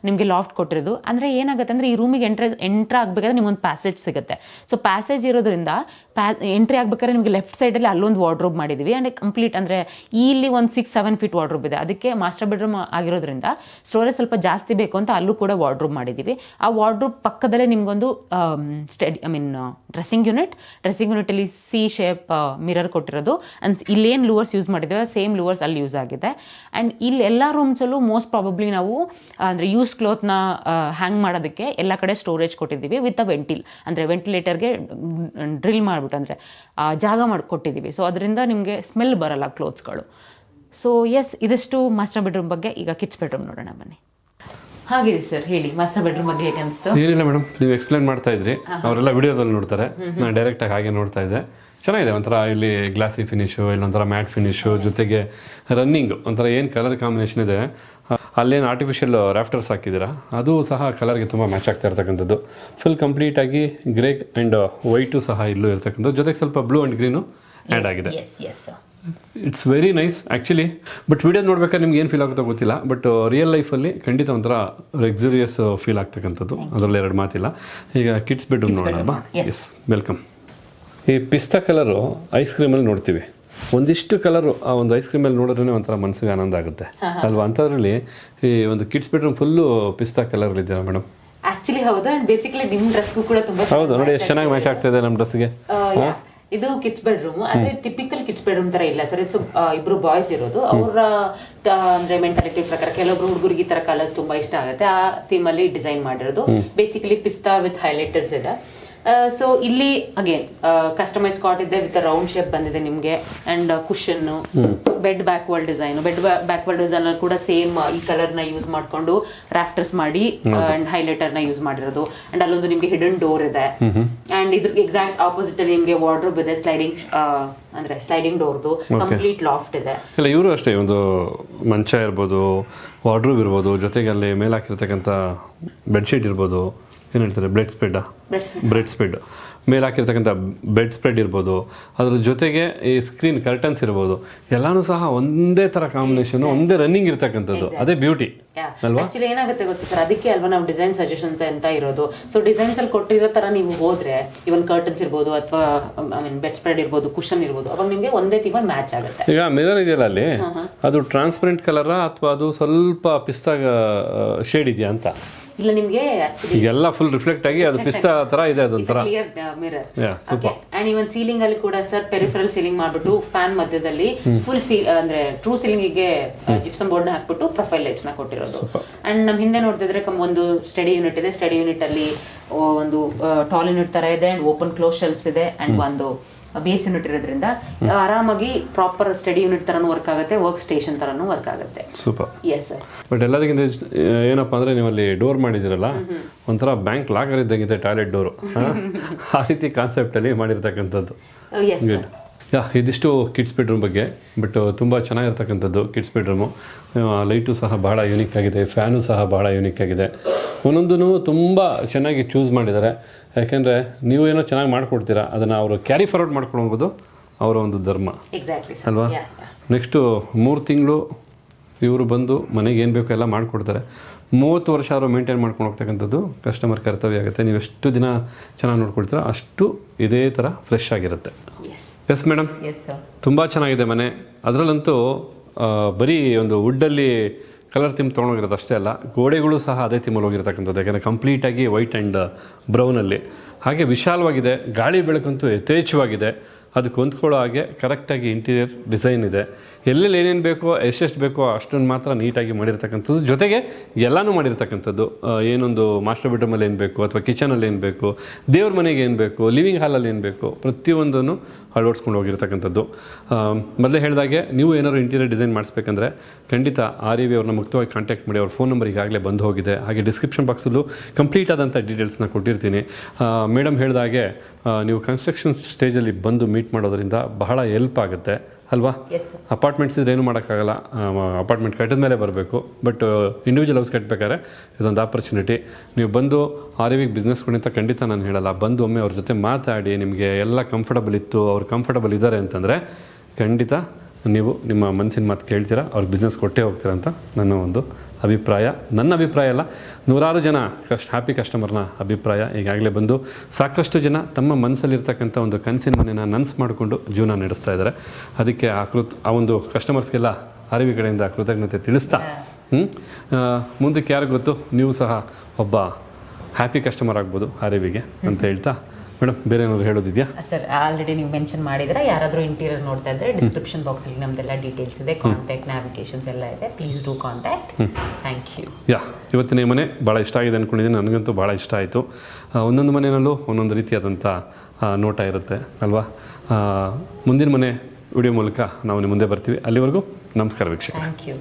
ನಿಮಗೆ ಲಾಫ್ಟ್ ಕೊಟ್ಟಿರೋದು. ಅಂದರೆ ಏನಾಗುತ್ತೆ ಅಂದರೆ ಈ ರೂಮಿಗೆ ಎಂಟ್ರೆ ಎಂಟ್ರ್ ಆಗಬೇಕಾದ್ರೆ ನಿಮಗೊಂದು ಪ್ಯಾಸೇಜ್ ಸಿಗುತ್ತೆ. ಸೊ ಪ್ಯಾಸೇಜ್ ಇರೋದ್ರಿಂದ ಪ್ಯಾ ಎಂಟ್ರಿ ಆಗ್ಬೇಕಾದ್ರೆ ನಿಮಗೆ ಲೆಫ್ಟ್ ಸೈಡಲ್ಲಿ ಅಲ್ಲೊಂದು ವಾರ್ಡ್ರೋಬ್ ಮಾಡಿದ್ದೀವಿ ಆ್ಯಂಡ್ ಕಂಪ್ಲೀಟ್ ಅಂದರೆ ಇಲ್ಲಿ ಒಂದು ಸಿಕ್ಸ್ ಸೆವೆನ್ ಫೀಟ್ ವಾರ್ಡ್ರೋಬ್ ಇದೆ. ಅದಕ್ಕೆ ಮಾಸ್ಟರ್ ಬೆಡ್ರೂಮ್ ಆಗಿರೋದ್ರಿಂದ ಸ್ಟೋರೇಜ್ ಸ್ವಲ್ಪ ಜಾಸ್ತಿ ಬೇಕು ಅಂತ ಅಲ್ಲೂ ಕೂಡ ವಾರ್ಡ್ರೋಬ್ ಮಾಡಿದ್ದೀವಿ ಆ ವಾರ್ಡ್ರೋಬ್ ಪಕ್ಕದಲ್ಲೇ ನಿಮಗೊಂದು study I mean dressing unit dressing ಯೂನಿಟಲ್ಲಿ C shape mirror ಕೊಟ್ಟಿರೋದು. ಅಂಡ್ ಇಲ್ಲೇನು ಲೂವರ್ಸ್ ಯೂಸ್ ಮಾಡಿದ್ದೇವೆ ಸೇಮ್ ಲೂವರ್ಸ್ ಅಲ್ಲಿ ಯೂಸ್ ಆಗಿದೆ. ಆ್ಯಂಡ್ ಇಲ್ಲಿ ಎಲ್ಲ ರೂಮ್ಸಲ್ಲೂ ಮೋಸ್ಟ್ ಪ್ರಾಬಬ್ಲಿ ನಾವು ಅಂದರೆ ಯೂಸ್ ಕ್ಲೋತ್ನ ಹ್ಯಾಂಗ್ ಮಾಡೋದಕ್ಕೆ ಎಲ್ಲ ಕಡೆ ಸ್ಟೋರೇಜ್ ಕೊಟ್ಟಿದ್ದೀವಿ ವಿತ್ ಅ ವೆಂಟಿಲ್ ಅಂದರೆ ವೆಂಟಿಲೇಟರ್ಗೆ ಡ್ರಿಲ್ ಮಾಡಿಬಿಟ್ಟು ಅಂದರೆ ಜಾಗ ಮಾಡಿ ಕೊಟ್ಟಿದ್ದೀವಿ ಸೊ ಅದರಿಂದ ನಿಮಗೆ ಸ್ಮೆಲ್ ಬರಲ್ಲ ಕ್ಲೋತ್ಸ್ಗಳು ಸೊ ಎಸ್ ಇದಿಷ್ಟು ಮಾಸ್ಟರ್ ಬೆಡ್ರೂಮ್ ಬಗ್ಗೆ ಈಗ ಕಿಚ್ ಬೆಡ್ರೂಮ್ ನೋಡೋಣ ಬನ್ನಿ. ಹಾಗಿದೆ ಸರ್ ಹೇಳಿ ಮಾಸ್ಟರ್ ಬೆಡ್ರೂಮ್ ಬಗ್ಗೆ ಹೇಗೆ ಅನಿಸ್ತು? ಏನಿಲ್ಲ ಮೇಡಮ್ ನೀವು ಎಕ್ಸ್ಪ್ಲೈನ್ ಮಾಡ್ತಾ ಇದ್ರಿ. ಅವರೆಲ್ಲ ವಿಡಿಯೋದಲ್ಲಿ ನೋಡ್ತಾರೆ. ನಾನು ಡೈರೆಕ್ಟಾಗಿ ಹಾಗೆ ನೋಡ್ತಾ ಇದ್ದೆ. ಚೆನ್ನಾಗಿದೆ ಒಂಥರ ಇಲ್ಲಿ ಗ್ಲಾಸಿ ಫಿನಿಶು ಇಲ್ಲೊಂಥರ ಮ್ಯಾಟ್ ಫಿನಿಶು ಜೊತೆಗೆ ರನ್ನಿಂಗ್ ಒಂಥರ ಏನು ಕಲರ್ ಕಾಂಬಿನೇಷನ್ ಇದೆ. ಅಲ್ಲೇನು ಆರ್ಟಿಫಿಷಿಯಲ್ ರಾಫ್ಟರ್ಸ್ ಹಾಕಿದ್ದೀರಾ? ಅದು ಸಹ ಕಲರ್ಗೆ ತುಂಬ ಮ್ಯಾಚ್ ಆಗ್ತಾ ಇರ್ತಕ್ಕಂಥದ್ದು. ಫುಲ್ ಕಂಪ್ಲೀಟಾಗಿ ಗ್ರೇ ಆ್ಯಂಡ್ ವೈಟು ಸಹ ಇಲ್ಲೂ ಇರ್ತಕ್ಕಂಥದ್ದು. ಜೊತೆಗೆ ಸ್ವಲ್ಪ ಬ್ಲೂ ಆ್ಯಂಡ್ ಗ್ರೀನು ಆ್ಯಡ್ ಆಗಿದೆ. It's very nice actually but video ನೋಡ್ಬೇಕಾದ್ರೆ ನಿಮ್ಗೆ ಏನು ಫೀಲ್ ಆಗುತ್ತೋ ಗೊತ್ತಿಲ್ಲ. ಬಟ್ ರಿಯಲ್ ಲೈಫಲ್ಲಿ ಖಂಡಿತ ಒಂಥರ ಲಕ್ಸುರಿಯಸ್ ಫೀಲ್ ಆಗ್ತಕ್ಕಂಥದ್ದು. ಅದರಲ್ಲಿ ಎರಡು ಮಾತಿಲ್ಲ. ಈಗ ಕಿಡ್ಸ್ ಬೆಡ್ರೂಮ್ ನೋಡೋಣ. ಎಸ್ ವೆಲ್ಕಮ್ ಈ ಪಿಸ್ತಾ ಕಲರು ಐಸ್ ಕ್ರೀಮಲ್ಲಿ ನೋಡ್ತೀವಿ. ಒಂದಿಷ್ಟು ಕಲರು ಆ ಒಂದು ಐಸ್ ಕ್ರೀಮಲ್ಲಿ ನೋಡಿದ್ರೆ ಒಂಥರ ಮನಸ್ಸಿಗೆ ಆನಂದ ಆಗುತ್ತೆ. ಅಲ್ವಾ? ಅಂಥದ್ರಲ್ಲಿ ಈ ಒಂದು ಕಿಡ್ಸ್ ಬೆಡ್ರೂಮ್ ಫುಲ್ಲು ಪಿಸ್ತಾ ಕಲರ್ ಇದೆಯಲ್ಲ ಮೇಡಮ್ ಆಕ್ಚುಲಿ ಹೌದು. ಅಂಡ್ ಬೇಸಿಕಲಿ ನಿಮ್ ಡ್ರೆಸ್ ಕೂಡ ತುಂಬಾ ಹೌದು. ನೋಡಿ ಎಷ್ಟು ಚೆನ್ನಾಗಿ ಮ್ಯಾಚ್ ಆಗ್ತಾ ಇದೆ ನಮ್ಮ ಡ್ರೆಸ್ಗೆ ಇದು ಕಿಡ್ಸ್ ಬೆಡ್ರೂಮ್ ಅಂದ್ರೆ ಟಿಪಿಕಲ್ ಕಿಡ್ಸ್ ಬೆಡ್ರೂಮ್ ತರ ಇಲ್ಲ ಸರ್. ಇಟ್ಸ್ ಇಬ್ರು ಬಾಯ್ಸ್ ಇರೋದು. ಅವರ ಅಂದ್ರೆ ಮೆಂಟಾಲಿಟಿ ಪ್ರಕಾರ ಕೆಲವೊಬ್ರು ಹುಡುಗರಿಗೆ ಈ ತರ ಕಲರ್ಸ್ ತುಂಬಾ ಇಷ್ಟ ಆಗುತ್ತೆ. ಆ ಥೀಮ್ ಅಲ್ಲಿ ಡಿಸೈನ್ ಮಾಡಿರೋದು. ಬೇಸಿಕಲಿ ಪಿಸ್ತಾ ವಿತ್ ಹೈಲೈಟರ್ಸ್ ಇದೆ. ಸೊ ಇಲ್ಲಿ ಅಗೇನ್ ಕಸ್ಟಮೈಸ್ ಕಾಟ್ ಇದೆ ವಿತ್ ರೌಂಡ್ ಶೇಪ್ ಬಂದಿದೆ ನಿಮಗೆ. And cushion bed backward design bed backward design ಕೂಡ ಸೇಮ್ ಈ ಕಲರ್ನ ಯೂಸ್ ಮಾಡ್ಕೊಂಡು ರಾಫ್ಟರ್ಸ್ ಮಾಡಿ ಅಂಡ್ ಹೈಲೈಟರ್ನ ಯೂಸ್ ಮಾಡಿರೋದು. ಅಂಡ್ ಅಲ್ಲೊಂದು ನಿಮ್ಗೆ ಹಿಡನ್ ಡೋರ್ ಇದೆ. ಅಂಡ್ ಇದ್ರ ಎಕ್ಸಾಕ್ಟ್ ಆಪೋಸಿಟ್ ಅಲ್ಲಿ ನಿಮ್ಗೆ ವಾರ್ಡ್ರೋಬ್ ಇದೆ ಸ್ಲೈಡಿಂಗ್ ಅಂದ್ರೆ ಸ್ಲೈಡಿಂಗ್ ಡೋರ್ದು ಕಂಪ್ಲೀಟ್ ಲಾಫ್ಟ್ ಇದೆ. ಇಲ್ಲ ಇವರು ಅಷ್ಟೇ ಒಂದು ಮಂಚ ಇರ್ಬೋದು ವಾರ್ಡ್ರೂಬ್ ಇರ್ಬೋದು ಜೊತೆಗೆ ಅಲ್ಲಿ ಮೇಲೆ ಹಾಕಿರ್ತಕ್ಕಂಥ ಬೆಡ್ಶೀಟ್ ಇರ್ಬೋದು. ಏನು ಹೇಳ್ತಾರೆ? ಬ್ಲೆಡ್ ಸ್ಪ್ರೆಡ್ ಬ್ರೆಡ್ ಸ್ಪ್ರೆಡ್ ಮೇಲೆ ಹಾಕಿರ್ತಕ್ಕಂಥ ಬೆಡ್ ಸ್ಪ್ರೆಡ್ ಇರ್ಬೋದು. ಅದ್ರ ಜೊತೆಗೆ ಈ ಸ್ಕ್ರೀನ್ ಕರ್ಟನ್ಸ್ ಇರ್ಬೋದು. ಎಲ್ಲಾನು ಸಹ ಒಂದೇ ಥರ ಕಾಂಬಿನೇಷನ್ ಒಂದೇ ರನ್ನಿಂಗ್ ಇರ್ತಕ್ಕಂಥದ್ದು. ಅದೇ ಬ್ಯೂಟಿ ಅಲ್ವಾ? ಆಕ್ಚುಲಿ ಏನಾಗುತ್ತೆ ಗೊತ್ತಾ ಸರ್? ಅದಕ್ಕೆ ಅಲ್ವಾ ನಾವು ಡಿಸೈನ್ ಸಜೆಷನ್ಸ್ ಅಂತ ಇರೋದು. ಸೊ ಡಿಸೈನ್ಸ್ ಅಲ್ಲಿ ಕೊಟ್ಟಿರೋ ತರ ನೀವು ಹೋದ್ರೆ ಇವನ್ ಕರ್ಟನ್ಸ್ ಇರ್ಬೋದು ಅಥವಾ ಐ ಮೀನ್ ಬೆಡ್ ಸ್ಪ್ರೆಡ್ ಇರ್ಬೋದು ಕುಶನ್ ಇರ್ಬೋದು ಅವಾಗ ನಿಮಗೆ ಒಂದೇ ಥೀಮ್ ಮ್ಯಾಚ್ ಆಗುತ್ತೆ. ಈಗ ಮಿರರ್ ಇದೆಯಲ್ಲ ಅಲ್ಲಿ? ಅದು ಟ್ರಾನ್ಸ್ಪರೆಂಟ್ ಕಲರಾ ಅಥವಾ ಅದು ಸ್ವಲ್ಪ ಪಿಸ್ತಾಗ ಶೇಡ್ ಇದೆಯಾ ಅಂತ? ಇಲ್ಲ ನಿಮಗೆ ಈಗೆಲ್ಲ ಫುಲ್ ರಿಫ್ಲೆಕ್ಟ್ ಆಗಿ ಅದು ಪಿಸ್ತಾ ತರ ಇದೆ ಅದೊಂಥರ clear mirror super and even ceiling ಅಲ್ಲಿ ಕೂಡ ಸರ್ ಪೆರಿಫರಲ್ ಸೀಲಿಂಗ್ ಮಾಡ್ಬಿಟ್ಟು ಫ್ಯಾನ್ ಮಧ್ಯದಲ್ಲಿ ಫುಲ್ ಸೀ ಅಂದ್ರೆ ಟ್ರೂ ಸೀಲಿಂಗ್ಗೆ ಜಿಪ್ಸಮ್ ಬೋರ್ಡ್ ಹಾಕ್ಬಿಟ್ಟು ಪ್ರೊಫೈಲ್ ಲೈಟ್ಸ್ನ ಕೊಟ್ಟಿರೋದು. ಅಂಡ್ ನಮ್ ಹಿಂದೆ ನೋಡ್ತಿದ್ರೆ ಒಂದು ಸ್ಟಡಿ ಯೂನಿಟ್ ಇದೆ. ಸ್ಟಡಿ ಯೂನಿಟ್ ಅಲ್ಲಿ ಒಂದು ಟಾಲ್ ಯೂನಿಟ್ ತರ ಇದೆ. ಅಂಡ್ ಓಪನ್ ಕ್ಲೋಸ್ ಶೆಲ್ಫ್ಸ್ ಇದೆ. ಅಂಡ್ ಒಂದು ಬೇಸ್ ಯೂನಿಟ್ ಇರೋದ್ರಿಂದ ಆರಾಮಾಗಿ ಪ್ರಾಪರ್ ಸ್ಟಡಿ ಯೂನಿಟ್ ತರನು ವರ್ಕ್ ಆಗುತ್ತೆ ವರ್ಕ್ ಸ್ಟೇಷನ್ ತರನು ವರ್ಕ್ ಆಗುತ್ತೆ. ಸೂಪರ್ ಎಸ್ ಸರ್ ಬಟ್ ಎಲ್ಲದಕ್ಕಿಂತ ಏನಪ್ಪಾ ಅಂದ್ರೆ ನೀವು ಅಲ್ಲಿ ಡೋರ್ ಮಾಡಿದಿರಲ್ಲ ಒಂಥರ ಬ್ಯಾಂಕ್ ಲಾಕರ್ ಇದ್ದಂಗಿದೆ ಟಾಯ್ಲೆಟ್ ಡೋರು ಆ ರೀತಿ ಕಾನ್ಸೆಪ್ಟ್ ಅಲ್ಲಿ ಮಾಡಿರ್ತಕ್ಕಂಥದ್ದು. ಎಸ್ ಸರ್ ಯಾ ಇದಿಷ್ಟು ಕಿಡ್ಸ್ ಬೆಡ್ರೂಮ್ ಬಗ್ಗೆ ಬಟ್ ತುಂಬ ಚೆನ್ನಾಗಿರ್ತಕ್ಕಂಥದ್ದು ಕಿಡ್ಸ್ ಬೆಡ್ರೂಮು ಲೈಟು ಸಹ ಭಾಳ ಯೂನಿಕ್ ಆಗಿದೆ ಫ್ಯಾನು ಸಹ ಭಾಳ ಯೂನಿಕ್ ಆಗಿದೆ. ಒಂದೊಂದೂ ತುಂಬ ಚೆನ್ನಾಗಿ ಚೂಸ್ ಮಾಡಿದ್ದಾರೆ. ಯಾಕೆಂದರೆ ನೀವು ಏನೋ ಚೆನ್ನಾಗಿ ಮಾಡಿಕೊಡ್ತೀರಾ ಅದನ್ನು ಅವರು ಕ್ಯಾರಿ ಫಾರ್ವರ್ಡ್ ಮಾಡ್ಕೊಂಡು ಹೋಗೋದು ಅವರ ಒಂದು ಧರ್ಮ. ಅಲ್ವಾ? ನೆಕ್ಸ್ಟು ಮೂರು ತಿಂಗಳು ಇವರು ಬಂದು ಮನೆಗೆ ಏನು ಬೇಕೋ ಎಲ್ಲ ಮಾಡಿಕೊಡ್ತಾರೆ. ಮೂವತ್ತು ವರ್ಷ ಅವರು ಮೇಂಟೈನ್ ಮಾಡ್ಕೊಂಡು ಹೋಗ್ತಕ್ಕಂಥದ್ದು ಕಸ್ಟಮರ್ ಕರ್ತವ್ಯ ಆಗುತ್ತೆ. ನೀವು ಎಷ್ಟು ದಿನ ಚೆನ್ನಾಗಿ ನೋಡ್ಕೊಳ್ತೀರೋ ಅಷ್ಟು ಇದೇ ಥರ ಫ್ರೆಶ್ ಆಗಿರುತ್ತೆ. ಎಸ್ ಮೇಡಮ್ ತುಂಬ ಚೆನ್ನಾಗಿದೆ ಮನೆ. ಅದರಲ್ಲಂತೂ ಬರೀ ಒಂದು ವುಡ್ಡಲ್ಲಿ ಕಲರ್ ತಿಮ್ ತೊಗೊಂಡೋಗಿರೋದು ಅಷ್ಟೇ ಅಲ್ಲ ಗೋಡೆಗಳು ಸಹ ಅದೇ ತಿಮ್ಮಲ್ಲಿ ಹೋಗಿರ್ತಕ್ಕಂಥದ್ದು ಯಾಕಂದರೆ ಕಂಪ್ಲೀಟಾಗಿ ವೈಟ್ ಆ್ಯಂಡ್ ಬ್ರೌನಲ್ಲಿ ಹಾಗೆ ವಿಶಾಲವಾಗಿದೆ ಗಾಳಿ ಬೆಳಕಂತೂ ಯಥೇಚ್ಛವಾಗಿದೆ. ಅದಕ್ಕೆ ಹೊಂದ್ಕೊಳ್ಳೋ ಹಾಗೆ ಕರೆಕ್ಟಾಗಿ ಇಂಟೀರಿಯರ್ ಡಿಸೈನ್ ಇದೆ. ಎಲ್ಲೆಲ್ಲಿ ಏನೇನು ಬೇಕೋ, ಎಷ್ಟೆಷ್ಟು ಬೇಕೋ ಅಷ್ಟನ್ನು ಮಾತ್ರ ನೀಟಾಗಿ ಮಾಡಿರ್ತಕ್ಕಂಥದ್ದು. ಜೊತೆಗೆ ಎಲ್ಲನೂ ಮಾಡಿರ್ತಕ್ಕಂಥದ್ದು. ಏನೊಂದು ಮಾಸ್ಟರ್ ಬೆಡ್ರೂಮಲ್ಲಿ ಏನು ಬೇಕು ಅಥವಾ ಕಿಚನಲ್ಲಿ ಏನು ಬೇಕು, ದೇವ್ರ ಮನೆಗೆ ಏನು ಬೇಕು, ಲಿವಿಂಗ್ ಹಾಲಲ್ಲಿ ಏನು ಬೇಕು, ಪ್ರತಿಯೊಂದನ್ನು ಅಳವಡಿಸ್ಕೊಂಡು ಹೋಗಿರ್ತಕ್ಕಂಥದ್ದು. ಮೊದಲೇ ಹೇಳಿದಾಗೆ ನೀವು ಏನಾದ್ರು ಇಂಟೀರಿಯರ್ ಡಿಸೈನ್ ಮಾಡಿಸ್ಬೇಕಂದ್ರೆ ಖಂಡಿತ ಆರ್ ಇ ವಿ ಅವ್ರನ್ನ ಮುಕ್ತವಾಗಿ ಕಾಂಟ್ಯಾಕ್ಟ್ ಮಾಡಿ. ಅವ್ರ ಫೋನ್ ನಂಬರ್ ಈಗಾಗಲೇ ಬಂದು ಹೋಗಿದೆ. ಹಾಗೆ ಡಿಸ್ಕ್ರಿಪ್ಷನ್ ಬಾಕ್ಸಲ್ಲೂ ಕಂಪ್ಲೀಟ್ ಆದಂಥ ಡೀಟೇಲ್ಸ್ನ ಕೊಟ್ಟಿರ್ತೀನಿ. ಮೇಡಮ್ ಹೇಳಿದಾಗೆ ನೀವು ಕನ್ಸ್ಟ್ರಕ್ಷನ್ ಸ್ಟೇಜಲ್ಲಿ ಬಂದು ಮೀಟ್ ಮಾಡೋದರಿಂದ ಬಹಳ ಹೆಲ್ಪ್ ಆಗುತ್ತೆ. ಅಲ್ವಾ? ಅಪಾರ್ಟ್ಮೆಂಟ್ಸ್ ಇದ್ರೆ ಏನು ಮಾಡೋಕ್ಕಾಗಲ್ಲ. ಅಪಾರ್ಟ್ಮೆಂಟ್ ಕಟ್ಟಿದ ಮೇಲೆ ಬರಬೇಕು. ಬಟ್ ಇಂಡಿವಿಜುವಲ್ ಹೌಸ್ ಕಟ್ಟಬೇಕಾದ್ರೆ ಇದೊಂದು ಆಪರ್ಚುನಿಟಿ ನೀವು ಬಂದು ಆರಿವಿಗೆ ಬಿಸ್ನೆಸ್ ಕೊಡಿ ಅಂತ ಖಂಡಿತ ನಾನು ಹೇಳಲ್ಲ. ಬಂದು ಒಮ್ಮೆ ಅವ್ರ ಜೊತೆ ಮಾತಾಡಿ ನಿಮಗೆ ಎಲ್ಲ ಕಂಫರ್ಟಬಲ್ ಇತ್ತು ಅವ್ರು ಕಂಫರ್ಟಬಲ್ ಇದ್ದಾರೆ ಅಂತಂದರೆ ಖಂಡಿತ ನೀವು ನಿಮ್ಮ ಮನಸ್ಸಿನ ಮಾತು ಕೇಳ್ತೀರಾ ಅವ್ರಿಗೆ ಬಿಸ್ನೆಸ್ ಕೊಟ್ಟೇ ಹೋಗ್ತೀರಾ ಅಂತ ನನ್ನ ಒಂದು ಅಭಿಪ್ರಾಯ ನನ್ನ ಅಭಿಪ್ರಾಯ ಅಲ್ಲ ನೂರಾರು ಜನ ಕಷ್ಟ ಹ್ಯಾಪಿ ಕಸ್ಟಮರ್ನ ಅಭಿಪ್ರಾಯ ಈಗಾಗಲೇ ಬಂದು ಸಾಕಷ್ಟು ಜನ ತಮ್ಮ ಮನಸ್ಸಲ್ಲಿರ್ತಕ್ಕಂಥ ಒಂದು ಕನಸಿನ ಮನೆನ ನನ್ಸ್ ಮಾಡಿಕೊಂಡು ಜೀವನ ನಡೆಸ್ತಾ ಇದ್ದಾರೆ. ಅದಕ್ಕೆ ಆ ಕೃತ್ ಆ ಒಂದು ಕಸ್ಟಮರ್ಸ್ಗೆಲ್ಲ ಅರಿವಿ ಕಡೆಯಿಂದ ಕೃತಜ್ಞತೆ ತಿಳಿಸ್ತಾ ಹ್ಞೂ ಮುಂದಕ್ಕೆ ಯಾರು ಗೊತ್ತು? ನೀವು ಸಹ ಒಬ್ಬ ಹ್ಯಾಪಿ ಕಸ್ಟಮರ್ ಆಗ್ಬೋದು ಅರಿವಿಗೆ ಅಂತ ಹೇಳ್ತಾ ಮೇಡಮ್ ಬೇರೆ ಏನಾದರೂ ಹೇಳೋದಿದೆಯಾ? ಸರ್ ಆಲ್ರೆಡಿ ನೀವು ಮೆನ್ಷನ್ ಮಾಡಿದ್ರೆ ಯಾರಾದರೂ ಇಂಟೀರಿಯರ್ ನೋಡ್ತಾ ಇದ್ರೆ ಡಿಸ್ಕ್ರಿಪ್ಷನ್ ಬಾಕ್ಸಲ್ಲಿ ನಮ್ದೆಲ್ಲ ಡೀಟೇಲ್ಸ್ ಇದೆ ಕಾಂಟ್ಯಾಕ್ಟ್ ನ್ಯಾವಿಗೇಷನ್ಸ್ ಎಲ್ಲ ಇದೆ. Please do contact thank you yeah ಇವತ್ತಿನ ಈ ಮನೆ ಭಾಳ ಇಷ್ಟ ಆಗಿದೆ ಅಂದ್ಕೊಂಡಿದ್ದೀನಿ ನನಗಂತೂ ಭಾಳ ಇಷ್ಟ ಆಯಿತು. ಒಂದೊಂದು ಮನೆಯಲ್ಲೂ ಒಂದೊಂದು ರೀತಿಯಾದಂಥ ನೋಟ ಇರುತ್ತೆ ಅಲ್ವಾ? ಮುಂದಿನ ಮನೆ ವಿಡಿಯೋ ಮೂಲಕ ನಾವು ನಿಮ್ಮ ಮುಂದೆ ಬರ್ತೀವಿ. ಅಲ್ಲಿವರೆಗೂ ನಮಸ್ಕಾರ ವೀಕ್ಷಕ ಥ್ಯಾಂಕ್ ಯು